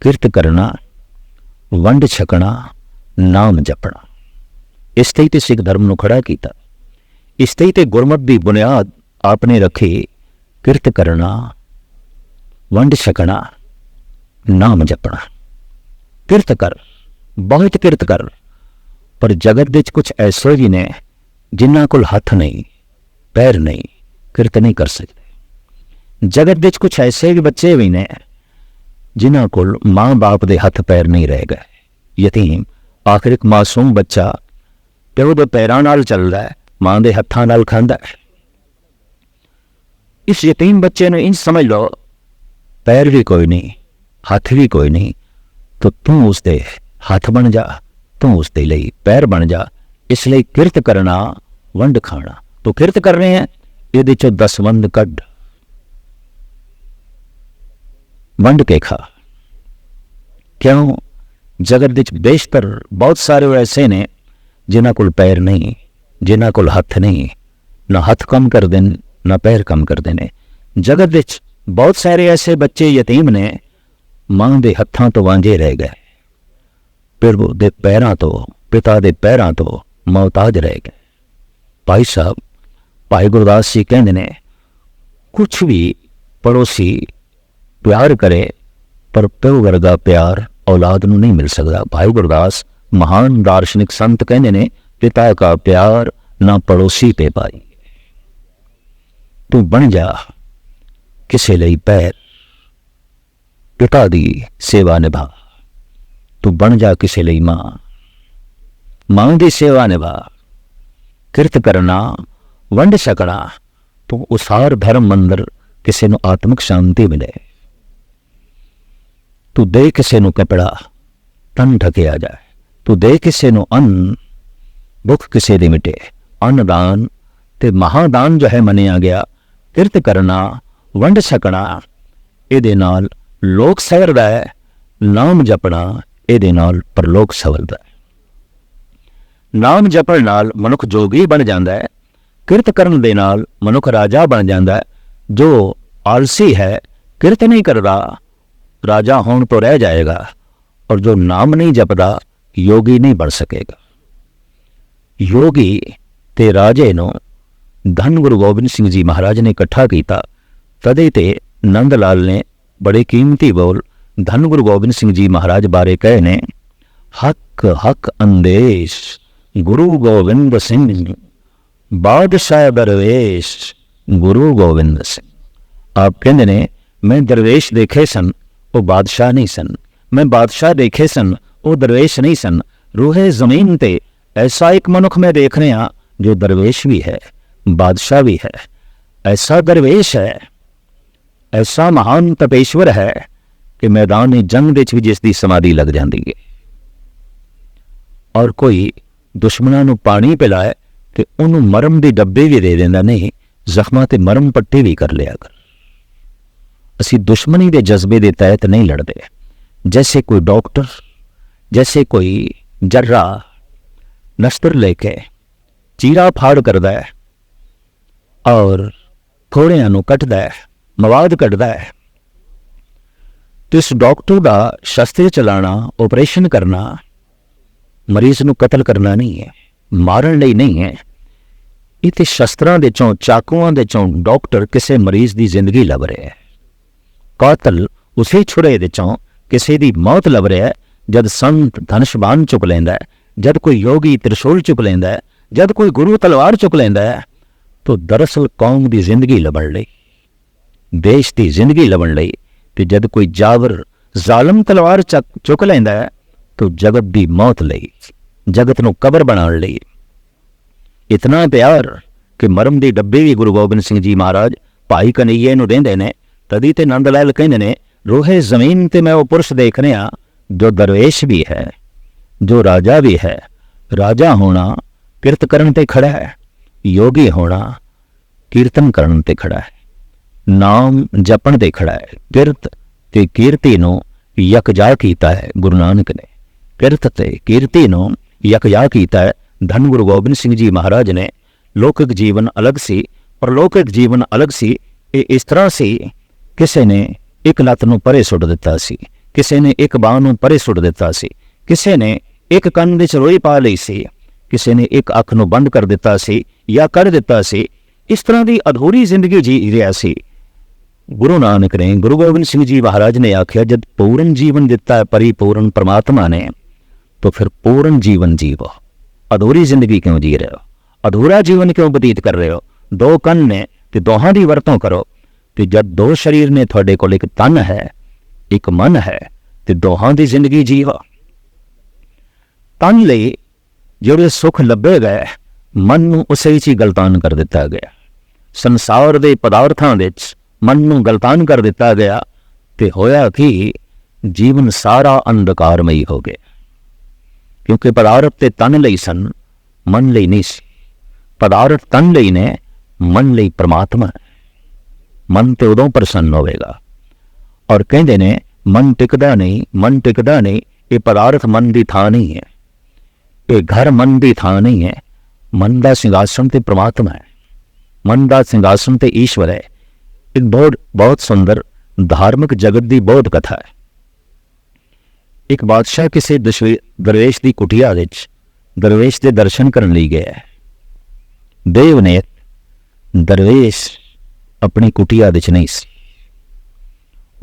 ਕਿਰਤ ਕਰਨਾ, ਵੰਡ ਛਕਣਾ, ਨਾਮ ਜਪਣਾ। ਇਸ ਤੇ ਹੀ ਤੇ ਸਿੱਖ ਧਰਮ ਨੂੰ ਖੜਾ ਕੀਤਾ। ਇਸ ਤੇ ਗੁਰਮਤ ਦੀ ਬੁਨਿਆਦ ਆਪਨੇ ਰੱਖੀ, ਕਿਰਤ ਕਰਨਾ ਵੰਡ ਛਕਣਾ, ਨਾਮ ਜਪਣਾ। ਕਿਰਤ ਕਰ, ਬਹੁਤ ਕਿਰਤ ਕਰ, ਪਰ ਜਗਤ ਵਿੱਚ ਕੁਝ ਐਸੇ ਵੀ ਨੇ ਜਿਨ੍ਹਾਂ ਕੋਲ ਹੱਥ ਨਹੀਂ, ਪੈਰ ਨਹੀਂ, ਕਿਰਤ ਨਹੀਂ ਕਰ ਸਕਦੇ। ਜਗਤ ਵਿੱਚ ਕੁਝ ਐਸੇ ਵੀ ਬੱਚੇ ਵੀ ਨੇ ਜਿਨ੍ਹਾਂ ਕੋਲ ਮਾਂ-ਬਾਪ ਦੇ ਹੱਥ ਪੈਰ ਨਹੀਂ ਰਹਿ ਗਏ। ਯਤੀਮ, ਆਖਿਰ ਇੱਕ ਮਾਸੂਮ ਬੱਚਾ ਪਿਓ ਦੇ ਪੈਰਾਂ ਨਾਲ ਚੱਲਦਾ ਹੈ। ਮਾਂ ਦੇ ਹੱਥਾਂ ਨਾਲ ਖਾਂਦਾ ਹੈ। ਇਸ ਯਤੀਮ ਬੱਚੇ ਨੂੰ ਇੰਜ ਸਮਝ ਲਓ, ਪੈਰ ਵੀ ਕੋਈ ਨਹੀਂ, ਹੱਥ ਵੀ ਕੋਈ ਨਹੀਂ, ਤਾਂ ਤੂੰ ਉਸ ਦੇ ਹੱਥ ਬਣ ਜਾ, ਤੂੰ ਉਸ ਦੇ ਲਈ ਪੈਰ ਬਣ ਜਾ, ਇਸ ਲਈ ਕਿਰਤ ਕਰਨਾ, ਵੰਡ ਖਾਣਾ। ਤੂੰ ਕਿਰਤ ਕਰ ਰਹੇ ਹੈ, ਇਹਦੇ ਚੋਂ ਦਸਵੰਦ ਕੱਢ। ਵੰਡ ਕੇ ਖਾ। ਕਿਉਂ? ਜਗਤ ਵਿੱਚ ਬੇਸ਼ਤਰ ਬਹੁਤ ਸਾਰੇ ਐਸੇ ਨੇ, ਜਿਨ੍ਹਾਂ ਕੋਲ ਪੈਰ ਨਹੀਂ ਜਿਨ੍ਹਾਂ ਕੋਲ ਹੱਥ ਨਹੀਂ, ਨਾ ਹੱਥ ਕੰਮ ਕਰਦੇ ਨੇ, ਨਾ ਪੈਰ ਕੰਮ ਕਰਦੇ ਨੇ। ਜਗਤ ਵਿੱਚ ਬਹੁਤ ਸਾਰੇ ਐਸੇ ਬੱਚੇ ਯਤੀਮ ਨੇ, ਮਾਂ ਦੇ ਹੱਥਾਂ ਤੋਂ ਵਾਂਝੇ ਰਹਿ ਗਏ। ਫਿਰ ਉਹ ਦੇ ਪੈਰਾਂ ਤੋਂ, ਪਿਤਾ ਦੇ ਪੈਰਾਂ ਤੋਂ ਮੌਤਾਜ ਰਹਿ ਗਏ। ਭਾਈ ਸਾਹਿਬ, ਭਾਈ ਗੁਰਦਾਸ ਜੀ ਕਹਿੰਦੇ ਨੇ ਕੁਝ ਵੀ ਪੜੋਸੀ ਪਿਆਰ ਕਰੇ, ਪਰ ਪਿਓ ਵਰਗਾ ਪਿਆਰ ਔਲਾਦ ਨੂੰ ਨਹੀਂ ਮਿਲ ਸਕਦਾ। ਭਾਈ ਗੁਰਦਾਸ ਮਹਾਨ ਦਾਰਸ਼ਨਿਕ ਸੰਤ ਕਹਿੰਦੇ ਨੇ ਪਿਤਾ ਦਾ ਪਿਆਰ ਨਾ ਪੜੋਸੀ ਤੇ ਪਾਈ। ਤੂੰ ਬਣ ਜਾ, ਕਿਸੇ ਲਈ ਪੈਰ ਪਿਤਾ ਦੀ ਸੇਵਾ ਨਿਭਾ। ਤੂੰ ਬਣ ਜਾ ਕਿਸੇ ਲਈ ਮਾਂ ਮਾਂ ਦੀ ਸੇਵਾ ਨਿਭਾ। ਕਿਰਤ ਕਰਨਾ, ਵੰਡ ਸਕਣਾ, ਤੂੰ ਉਸਾਰ ਧਰਮ ਮੰਦਰ ਕਿਸੇ ਨੂੰ ਆਤਮਿਕ ਸ਼ਾਂਤੀ ਮਿਲੇ। ਤੂੰ ਦੇ ਕਿਸੇ ਨੂੰ ਕਪੜਾ, ਤਨ ਢਕਿਆ ਜਾਏ। ਤੂੰ ਦੇ ਕਿਸੇ ਨੂੰ ਅੰਨ ਭੁੱਖ ਕਿਸੇ ਦੇ ਮਿਟੇ। ਅੰਨਦਾਨ ਤੇ ਮਹਾਦਾਨ ਜੋ ਹੈ ਮੰਨਿਆ ਗਿਆ। ਕਿਰਤ ਕਰਨਾ, ਵੰਡ ਸਕਣਾ ਇਹਦੇ ਨਾਲ ਲੋਕ ਸਵਰਦਾ ਹੈ। ਨਾਮ ਜਪਣਾ, ਇਹਦੇ ਨਾਲ ਪਰਲੋਕ ਸਵਰਦਾ ਹੈ। ਨਾਮ ਜਪਣ ਨਾਲ ਮਨੁੱਖ ਜੋਗੀ ਬਣ ਜਾਂਦਾ ਹੈ। ਕਿਰਤ ਕਰਨ ਦੇ ਨਾਲ ਮਨੁੱਖ ਰਾਜਾ ਬਣ ਜਾਂਦਾ ਹੈ। ਜੋ ਆਲਸੀ ਹੈ, ਕਿਰਤ ਨਹੀਂ ਕਰਦਾ, ਰਾਜਾ ਹੋਣ ਤੋਂ ਰਹਿ ਜਾਏਗਾ। ਔਰ ਜੋ ਨਾਮ ਨਹੀਂ ਜਪਦਾ, ਯੋਗੀ ਨਹੀਂ ਬਣ ਸਕੇਗਾ। ਯੋਗੀ ਤੇ ਰਾਜੇ ਨੂੰ ਧੰਨ ਗੁਰੂ ਗੋਬਿੰਦ ਸਿੰਘ ਜੀ ਮਹਾਰਾਜ ਨੇ ਇਕੱਠਾ ਕੀਤਾ ਤਦੇ ਤੇ ਨੰਦ ਲਾਲ ਨੇ ਬੜੇ ਕੀਮਤੀ ਬੋਲ ਧੰਨ ਗੁਰੂ ਗੋਬਿੰਦ ਸਿੰਘ ਜੀ ਮਹਾਰਾਜ ਬਾਰੇ ਕਹੇ ਨੇ ਹੱਕ ਹੱਕ ਅੰਦੇਸ਼ ਗੁਰੂ ਗੋਬਿੰਦ ਸਿੰਘ ਬਾਦਸ਼ਾਹ ਦਰਵੇਸ਼ ਗੁਰੂ ਗੋਬਿੰਦ ਸਿੰਘ ਆਪ ਕਹਿੰਦੇ ਨੇ ਮੈਂ ਦਰਵੇਸ਼ ਦੇਖੇ ਸਨ ਉਹ ਬਾਦਸ਼ਾਹ ਨਹੀਂ ਸਨ ਮੈਂ ਬਾਦਸ਼ਾਹ ਦੇਖੇ ਸਨ ਉਹ ਦਰਵੇਸ਼ ਨਹੀਂ ਸਨ ਰੂਹੇ ਜ਼ਮੀਨ ਤੇ ਐਸਾ ਇੱਕ ਮਨੁੱਖ ਮੈਂ ਦੇਖ ਰਿਹਾ ਜੋ ਦਰਵੇਸ਼ ਵੀ ਹੈ ਬਾਦਸ਼ਾਹ ਵੀ ਹੈ ਐਸਾ ਦਰਵੇਸ਼ ਹੈ ਐਸਾ ਮਹਾਨ ਤਪੇਸ਼ਵਰ ਹੈ ਕਿ ਮੈਦਾਨ ਜੰਗ ਦੇ ਵਿੱਚ ਵੀ ਜਿਸ ਦੀ ਸਮਾਧੀ ਲੱਗ ਜਾਂਦੀ ਹੈ ਔਰ ਕੋਈ ਦੁਸ਼ਮਣਾਂ ਨੂੰ ਪਾਣੀ ਪਿਲਾਏ ਤੇ ਉਹਨੂੰ ਮਰਮ ਦੇ ਡੱਬੇ ਵੀ ਦੇ ਦਿੰਦਾ ਨਹੀਂ ਜ਼ਖਮਾਂ ਤੇ ਮਰਮ ਪੱਟੀ ਵੀ ਕਰ ਲਿਆ ਕਰ ਅਸੀਂ ਦੁਸ਼ਮਣੀ ਦੇ ਜਜ਼ਬੇ ਦੇ ਤਹਿਤ ਨਹੀਂ ਲੜਦੇ ਜੈਸੇ ਕੋਈ ਡਾਕਟਰ ਜੈਸੇ ਕੋਈ ਜਰਰਾ ਨਸਤਰ ਲੈ ਕੇ ਚੀਰਾ ਫਾੜ ਕਰਦਾ ਹੈ ਔਰ ਫੋੜਿਆਂ ਨੂੰ ਕੱਟਦਾ ਹੈ, ਮਵਾਦ ਕੱਢਦਾ ਹੈ। ਇਸ ਡਾਕਟਰ ਦਾ ਸ਼ਸਤਰ ਚਲਾਣਾ ਆਪਰੇਸ਼ਨ ਕਰਨਾ, ਮਰੀਜ਼ ਨੂੰ ਕਤਲ ਕਰਨਾ ਨਹੀਂ ਹੈ, ਮਾਰਨ ਲਈ ਨਹੀਂ ਹੈ। ਇਹ ਤੇ ਸ਼ਸਤਰਾਂ ਦੇ ਚੋਂ, ਚਾਕੂਆਂ ਦੇ ਚੋਂ ਡਾਕਟਰ ਕਿਸੇ ਮਰੀਜ਼ ਦੀ ਜ਼ਿੰਦਗੀ ਲੱਭ ਰਿਹਾ ਹੈ। ਕਾਤਲ ਉਸੇ ਛੁਰੇ ਦੇ ਚੋਂ ਕਿਸੇ ਦੀ ਮੌਤ ਲੱਭ ਰਿਹਾ ਹੈ, ਜਦ ਸੰਤ ਧਨਸ਼ਬਾਨ ਚੁੱਕ ਲੈਂਦਾ ਹੈ। ਜਦ ਕੋਈ ਯੋਗੀ ਤ੍ਰਿਸ਼ੂਲ ਚੁੱਕ ਲੈਂਦਾ ਜਦ ਕੋਈ ਗੁਰੂ ਤਲਵਾਰ ਚੁੱਕ ਲੈਂਦਾ ਹੈ ਤਾਂ ਦਰਅਸਲ ਕੌਮ ਦੀ ਜ਼ਿੰਦਗੀ ਲੱਭਣ ਲਈ ਦੇਸ਼ ਦੀ ਜ਼ਿੰਦਗੀ ਲੱਭਣ ਲਈ ਤੇ ਜਦ ਕੋਈ ਜਾਵਰ ਜ਼ਾਲਮ ਤਲਵਾਰ ਚੁੱਕ ਲੈਂਦਾ ਹੈ ਤਾਂ ਜਗਤ ਦੀ ਮੌਤ ਲਈ ਜਗਤ ਨੂੰ ਕਬਰ ਬਣਾਉਣ ਲਈ ਇਤਨਾ ਪਿਆਰ ਕਿ ਮਰਮ ਦੀ ਡੱਬੇ ਵੀ ਗੁਰੂ ਗੋਬਿੰਦ ਸਿੰਘ ਜੀ ਮਹਾਰਾਜ ਭਾਈ ਕਨਈਏ ਨੂੰ ਦਿੰਦੇ ਨੇ ਤਦੀ ਤੇ ਨੰਦ ਲਾਲ ਕਹਿੰਦੇ ਨੇ ਰੋਹੇ ਜ਼ਮੀਨ ਤੇ ਮੈਂ ਉਹ ਪੁਰਸ਼ ਦੇਖ ਰਿਹਾ ਜੋ ਦਰਵੇਸ਼ ਵੀ ਹੈ ਜੋ ਰਾਜਾ ਵੀ ਹੈ, ਰਾਜਾ ਹੋਣਾ ਕਿਰਤ ਕਰਨ ਤੇ ਖੜਾ ਹੈ, ਯੋਗੀ ਹੋਣਾ ਕੀਰਤਨ ਕਰਨ ਤੇ ਖੜਾ ਹੈ, ਨਾਮ ਜਪਣ ਤੇ ਖੜਾ ਹੈ, ਕਿਰਤ ਤੇ ਕੀਰਤੀ ਨੂੰ ਯਕਜਾ ਕੀਤਾ ਹੈ ਗੁਰੂ ਨਾਨਕ ਨੇ। ਕਿਰਤ ਤੇ ਕੀਰਤੀ ਨੂੰ ਯਕਜਾ ਕੀਤਾ ਹੈ, ਧੰਨ ਗੁਰੂ ਗੋਬਿੰਦ ਸਿੰਘ ਜੀ ਮਹਾਰਾਜ ਨੇ। ਲੋਕਿਕ ਜੀਵਨ ਅਲੱਗ ਸੀ, ਪਰਲੌਕਿਕ ਜੀਵਨ ਅਲੱਗ ਸੀ, ਇਹ ਇਸ ਤਰ੍ਹਾਂ ਸੀ, ਕਿਸੇ ਨੇ ਇੱਕ ਲੱਤ ਨੂੰ ਪਰੇ ਸੁੱਟ ਦਿੱਤਾ ਸੀ, ਕਿਸੇ ਨੇ ਇੱਕ ਬਾਹ ਨੂੰ ਪਰੇ ਸੁੱਟ ਦਿੱਤਾ ਸੀ ਕਿਸੇ ਨੇ ਇੱਕ ਕੰਨ ਵਿੱਚ ਰੋਈ ਪਾ ਲਈ ਸੀ, ਕਿਸੇ ਨੇ ਇੱਕ ਅੱਖ ਨੂੰ ਬੰਦ ਕਰ ਦਿੱਤਾ ਸੀ ਜਾਂ ਕਰ ਦਿੱਤਾ ਸੀ, ਇਸ ਤਰ੍ਹਾਂ ਦੀ ਅਧੂਰੀ ਜ਼ਿੰਦਗੀ ਜੀ ਰਿਹਾ ਸੀ। ਗੁਰੂ ਨਾਨਕ ਨੇ ਗੁਰੂ ਗੋਬਿੰਦ ਸਿੰਘ ਜੀ ਮਹਾਰਾਜ ਨੇ ਆਖਿਆ, ਜਦ ਪੂਰਨ ਜੀਵਨ ਦਿੱਤਾ ਹੈ ਪਰਿਪੂਰਨ ਪ੍ਰਮਾਤਮਾ ਨੇ, ਤਾਂ ਫਿਰ ਪੂਰਨ ਜੀਵਨ ਜੀਵੋ। ਅਧੂਰੀ ਜ਼ਿੰਦਗੀ ਕਿਉਂ ਜੀ ਰਹੇ ਹੋ? ਅਧੂਰਾ ਜੀਵਨ ਕਿਉਂ ਬਤੀਤ ਕਰ ਰਹੇ ਹੋ? ਦੋ ਕੰਨ ਨੇ ਤੇ ਦੋਹਾਂ ਦੀ ਵਰਤੋਂ ਕਰੋ। ਤੇ ਜਦ ਦੋ ਸਰੀਰ ਨੇ ਤੁਹਾਡੇ ਕੋਲ ਇੱਕ ਤਨ ਹੈ, ਇੱਕ ਮਨ ਹੈ, ਤੇ ਦੋਹਾਂ ਦੀ ਜ਼ਿੰਦਗੀ ਜੀਵੋ। ਤਨ ਲਈ ਜਿਹੜੇ ਸੁਖ ਲੱਭੇ ਗਏ, ਮਨ ਨੂੰ ਉਸੇ ਵਿੱਚ ਹੀ ਗਲਤਾਨ ਕਰ ਦਿੱਤਾ ਗਿਆ। ਸੰਸਾਰ ਦੇ ਪਦਾਰਥਾਂ ਵਿੱਚ ਮਨ ਨੂੰ ਗਲਤਾਨ ਕਰ ਦਿੱਤਾ ਗਿਆ ਤੇ ਹੋਇਆ ਕਿ, ਜੀਵਨ ਸਾਰਾ ਅੰਧਕਾਰਮਈ ਹੋ ਗਿਆ। ਕਿਉਂਕਿ ਪਦਾਰਥ ਤੇ ਤਨ ਲਈ ਸਨ, ਮਨ ਲਈ ਨਹੀਂ ਸੀ। ਪਦਾਰਥ ਤਨ ਲਈ ਨੇ, ਮਨ ਲਈ ਪ੍ਰਮਾਤਮਾ। ਮਨ ਤੇ ਉਦੋਂ ਪ੍ਰਸੰਨ ਹੋਵੇਗਾ। ਔਰ ਕਹਿੰਦੇ ਨੇ, ਮਨ ਟਿਕਦਾ ਨਹੀਂ, ਮਨ ਟਿਕਦਾ ਨਹੀਂ, ਇਹ ਪਦਾਰਥ ਮਨ ਦੀ ਥਾਂ ਨਹੀਂ ਹੈ। ਇਹ ਘਰ ਮਨ ਦੀ ਥਾਂ ਨਹੀਂ ਹੈ। ਮਨ ਦਾ ਸਿੰਘਾਸਣ ਤੇ ਪ੍ਰਮਾਤਮਾ ਹੈ। ਮਨ ਦਾ ਸਿੰਘਾਸਣ ਤੇ ਈਸ਼ਵਰ ਹੈ। ਇੱਕ ਬਹੁਤ ਬਹੁਤ ਸੁੰਦਰ, ਧਾਰਮਿਕ ਜਗਤ ਦੀ ਬਹੁਤ ਕਥਾ ਹੈ। ਇੱਕ ਬਾਦਸ਼ਾਹ ਕਿਸੇ ਦਰਵੇਸ਼ ਦੀ ਕੁਟੀਆ ਵਿੱਚ ਦਰਵੇਸ਼ ਦੇ ਦਰਸ਼ਨ ਕਰਨ ਲਈ ਗਿਆ ਹੈ। ਦੇਵ ਨੇ ਦਰਵੇਸ਼ ਆਪਣੀ ਕੁਟੀਆ ਵਿੱਚ ਨਹੀਂ ਸੀ।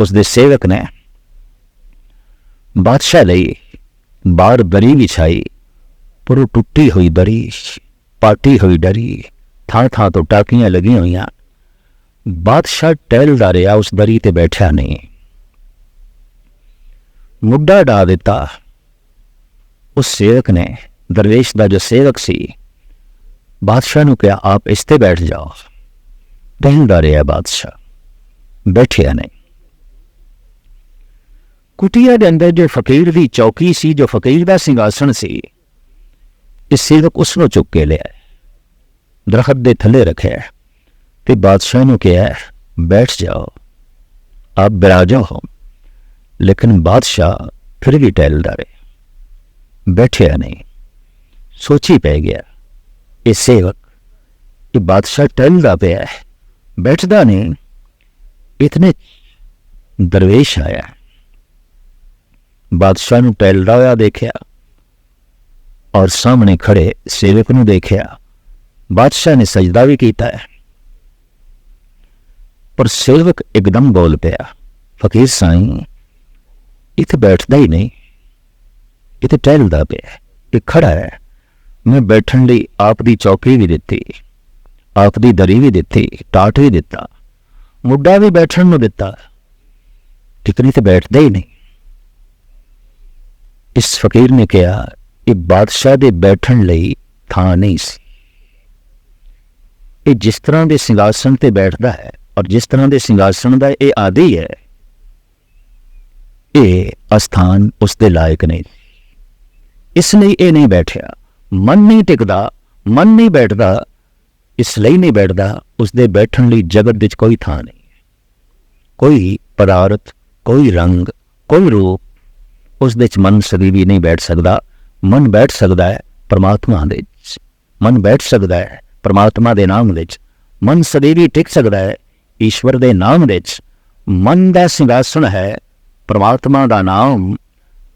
ਉਸ ਦੇ ਸੇਵਕ ਨੇ ਬਾਦਸ਼ਾਹ ਲਈ ਬਾਰ ਬਰੀ ਵਿਛਾਈ। ਪਰ ਉਹ ਟੁੱਟੀ ਹੋਈ ਦਰੀ ਪਾਟੀ ਹੋਈ ਡਰੀ, ਥਾਂ ਥਾਂ ਤੋਂ ਟਾਕੀਆਂ ਲੱਗੀਆਂ ਹੋਈਆਂ। ਬਾਦਸ਼ਾਹ ਟਹਿਲਦਾ ਰਿਹਾ, ਉਸ ਦਰੀ ਤੇ ਬੈਠਿਆ ਨਹੀਂ। ਮੁੱਢਾ ਡਾ ਦਿੱਤਾ। ਉਸ ਸੇਵਕ ਨੇ, ਦਰਵੇਸ਼ ਦਾ ਜੋ ਸੇਵਕ ਸੀ, ਬਾਦਸ਼ਾਹ ਨੂੰ ਕਿਹਾ, ਆਪ ਇਸ ਤੇ ਬੈਠ ਜਾਓ। ਟਹਿਲਦਾ ਰਿਹਾ ਬਾਦਸ਼ਾਹ। ਬੈਠਿਆ ਨਹੀਂ। ਕੁਟੀਆ ਦੇ ਅੰਦਰ ਜੋ ਫਕੀਰ ਦੀ ਚੌਕੀ ਸੀ, ਜੋ ਫਕੀਰ ਦਾ ਸਿੰਘਾਸਣ ਸੀ ਇਸ ਸੇਵਕ ਉਸ ਨੂੰ ਚੁੱਕ ਕੇ ਲਿਆ ਦਰਖਤ ਦੇ ਥੱਲੇ ਰੱਖਿਆ ਤੇ ਬਾਦਸ਼ਾਹ ਨੂੰ ਕਿਹਾ ਬੈਠ ਜਾਓ। ਆਪ ਬਿਰਾਜੋ ਹੋ। ਲੇਕਿਨ ਬਾਦਸ਼ਾਹ ਫਿਰ ਵੀ ਟਹਿਲਦਾ ਰਹੇ। ਬੈਠਿਆ ਨਹੀਂ। ਸੋਚੀ ਪੈ ਗਿਆ, ਇਹ ਸੇਵਕ, ਇਹ ਬਾਦਸ਼ਾਹ ਟਹਿਲਦਾ ਪਿਆ ਬੈਠਦਾ ਨਹੀਂ। ਇਤਨੇ ਦਰਵੇਸ਼ ਆਇਆ ਬਾਦਸ਼ਾਹ ਨੂੰ ਟਹਿਲਦਾ ਹੋਇਆ ਦੇਖਿਆ। ਔਰ ਸਾਹਮਣੇ ਖੜੇ ਸੇਵਕ ਨੂੰ ਦੇਖਿਆ। ਬਾਦਸ਼ਾਹ ਨੇ ਸਜਦਾ ਵੀ ਕੀਤਾ ਪਰ ਸੇਵਕ ਇੱਕਦਮ ਬੋਲ ਪਿਆ, ਫਕੀਰ ਸਾਈਂ, ਇੱਥੇ ਬੈਠਦਾ ਹੀ ਨਹੀਂ। ਇੱਥੇ ਟਹਿਲਦਾ ਪਿਆ ਇਹ ਖੜਾ ਹੈ। ਮੈਂ ਬੈਠਣ ਲਈ ਆਪ ਦੀ ਚੌਕੀ ਵੀ ਦਿੱਤੀ, ਆਪ ਦੀ ਦਰੀ ਵੀ ਦਿੱਤੀ, ਟਾਟ ਵੀ ਦਿੱਤਾ, ਮੁੱਢਾ ਵੀ ਬੈਠਣ ਨੂੰ ਦਿੱਤਾ। ਟਿਕਣੀ ਤੇ ਬੈਠਦਾ ਹੀ ਨਹੀਂ। ਇਸ ਫਕੀਰ ਨੇ ਕਿਹਾ ਇਹ ਬਾਦਸ਼ਾਹ ਦੇ ਬੈਠਣ ਲਈ ਥਾਂ ਨਹੀਂ ਸੀ। ਇਹ ਜਿਸ ਤਰ੍ਹਾਂ ਦੇ ਸਿੰਘਾਸਣ ਤੇ ਬੈਠਦਾ ਹੈ ਔਰ ਜਿਸ ਤਰ੍ਹਾਂ ਦੇ ਸਿੰਘਾਸਣ ਦਾ ਇਹ ਆਦੀ ਹੈ, ਇਹ ਅਸਥਾਨ ਉਸ ਦੇ ਲਾਇਕ ਨਹੀਂ। ਇਸ ਲਈ ਇਹ ਨਹੀਂ ਬੈਠਿਆ। ਮਨ ਨਹੀਂ ਟਿਕਦਾ, ਮਨ ਨਹੀਂ ਬੈਠਦਾ, ਇਸ ਲਈ ਨਹੀਂ ਬੈਠਦਾ, ਉਸ ਦੇ ਬੈਠਣ ਲਈ ਜਗਤ ਵਿੱਚ ਕੋਈ ਥਾਂ ਨਹੀਂ। ਕੋਈ ਪਦਾਰਥ ਕੋਈ ਰੰਗ, ਕੋਈ ਰੂਪ ਉਸ ਦੇ ਚ ਮਨ ਸਦੀ ਵੀ ਨਹੀਂ ਬੈਠ ਸਕਦਾ। ਮਨ ਬੈਠ ਸਕਦਾ ਹੈ ਪਰਮਾਤਮਾ ਦੇ ਵਿੱਚ। ਮਨ ਬੈਠ ਸਕਦਾ ਹੈ ਪਰਮਾਤਮਾ ਦੇ ਨਾਮ ਵਿੱਚ। ਮਨ ਸਦੀਵੀ ਟਿਕ ਸਕਦਾ ਹੈ ਈਸ਼ਵਰ ਦੇ ਨਾਮ ਵਿੱਚ। ਮਨ ਦਾ ਸਿੰਘਾਸਣ ਹੈ ਪਰਮਾਤਮਾ ਦਾ ਨਾਮ।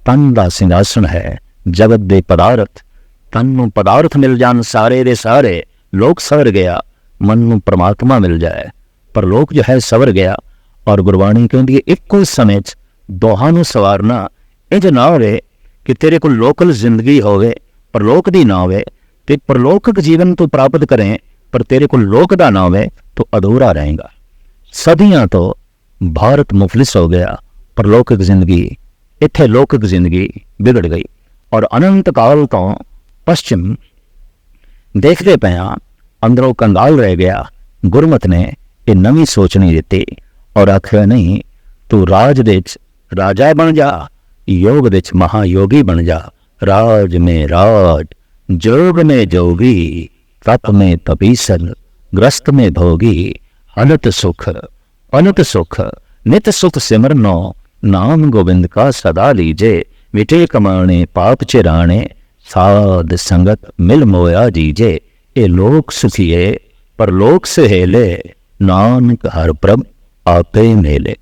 ਤਨ ਦਾ ਸਿੰਘਾਸਣ ਹੈ ਜਗਤ ਦੇ ਪਦਾਰਥ। ਤਨ ਨੂੰ ਪਦਾਰਥ ਮਿਲ ਜਾਣ ਸਾਰੇ ਦੇ ਸਾਰੇ। ਲੋਕ ਸਵਰ ਗਿਆ, ਮਨ ਨੂੰ ਪਰਮਾਤਮਾ ਮਿਲ ਜਾਏ। ਪਰ ਲੋਕ ਜੋ ਹੈ ਸਵਰ ਗਿਆ ਔਰ ਗੁਰਬਾਣੀ ਕਹਿੰਦੀ ਹੈ, ਇੱਕੋ ਸਮੇਂ 'ਚ ਦੋਹਾਂ ਨੂੰ ਸਵਾਰਨਾ ਇਹ ਜੋ ਨਾ ਹੋਵੇ ਕਿ ਤੇਰੇ ਕੋਲ ਲੋਕਲ ਜ਼ਿੰਦਗੀ ਹੋਵੇ, ਪਰਲੋਕ ਦੀ ਨਾ ਹੋਵੇ, ਤੇ ਪਰਲੋਕਕ ਜੀਵਨ ਤੂੰ ਪ੍ਰਾਪਤ ਕਰੇ, ਪਰ ਤੇਰੇ ਕੋਲ ਲੋਕ ਦਾ ਨਾ ਹੋਵੇ, ਤੂੰ ਅਧੂਰਾ ਰਹੇਗਾ। ਸਦੀਆਂ ਤੋਂ ਭਾਰਤ ਮੁਫਲਿਸ ਹੋ ਗਿਆ, ਪਰਲੋਕਕ ਜ਼ਿੰਦਗੀ, ਇੱਥੇ ਲੋਕਕ ਜ਼ਿੰਦਗੀ ਵਿਗੜ ਗਈ ਔਰ ਅਨੰਤ ਕਾਲ ਤੋਂ ਪਸ਼ਚਿਮ ਦੇਖਦੇ ਪਿਆ ਅੰਦਰੋਂ ਕੰਗਾਲ ਰਹਿ ਗਿਆ, ਗੁਰਮਤ ਨੇ ਇਹ ਨਵੀਂ ਸੋਚ ਨਹੀਂ ਦਿੱਤੀ ਔਰ ਆਖਿਆ, ਨਹੀਂ, ਤੂੰ ਰਾਜ ਦੇ ਰਾਜਾ ਬਣ ਜਾ ਯੋਗ ਵਿੱਚ ਮਹਾਯੋਗੀ ਬਣ ਜਾ। ਰਾਜ ਮੇ ਰਾਜ, ਜੋਗ ਮੇ ਜੋਗੀ, ਤਪ ਮੇ ਤਪੀਸਨ ਗ੍ਰਸਤ ਮੇ ਭੋਗੀ, ਅਨੰਤ ਸੁਖ ਅਨੰਤ ਸੁਖ, ਨਿਤ ਸੁਖ ਸਿਮਰਨੋ, ਨਾਮ ਗੋਬਿੰਦ ਕਾ ਸਦਾ ਲੀਜੇ ਮਿਟੇ ਕਮਾਣੇ ਪਾਪ ਚਿਰਾਣੇ, ਸਾਧ ਸੰਗਤ ਮਿਲ ਮੋਇਆ ਜੀਜੇ, ਇਹ ਲੋਕ ਸੁਖੀਏ ਪਰ ਲੋਕ ਸਹੇਲੇ, ਨਾਨਕ ਹਰ ਪ੍ਰਭ ਆਪੇ ਮੇਲੇ।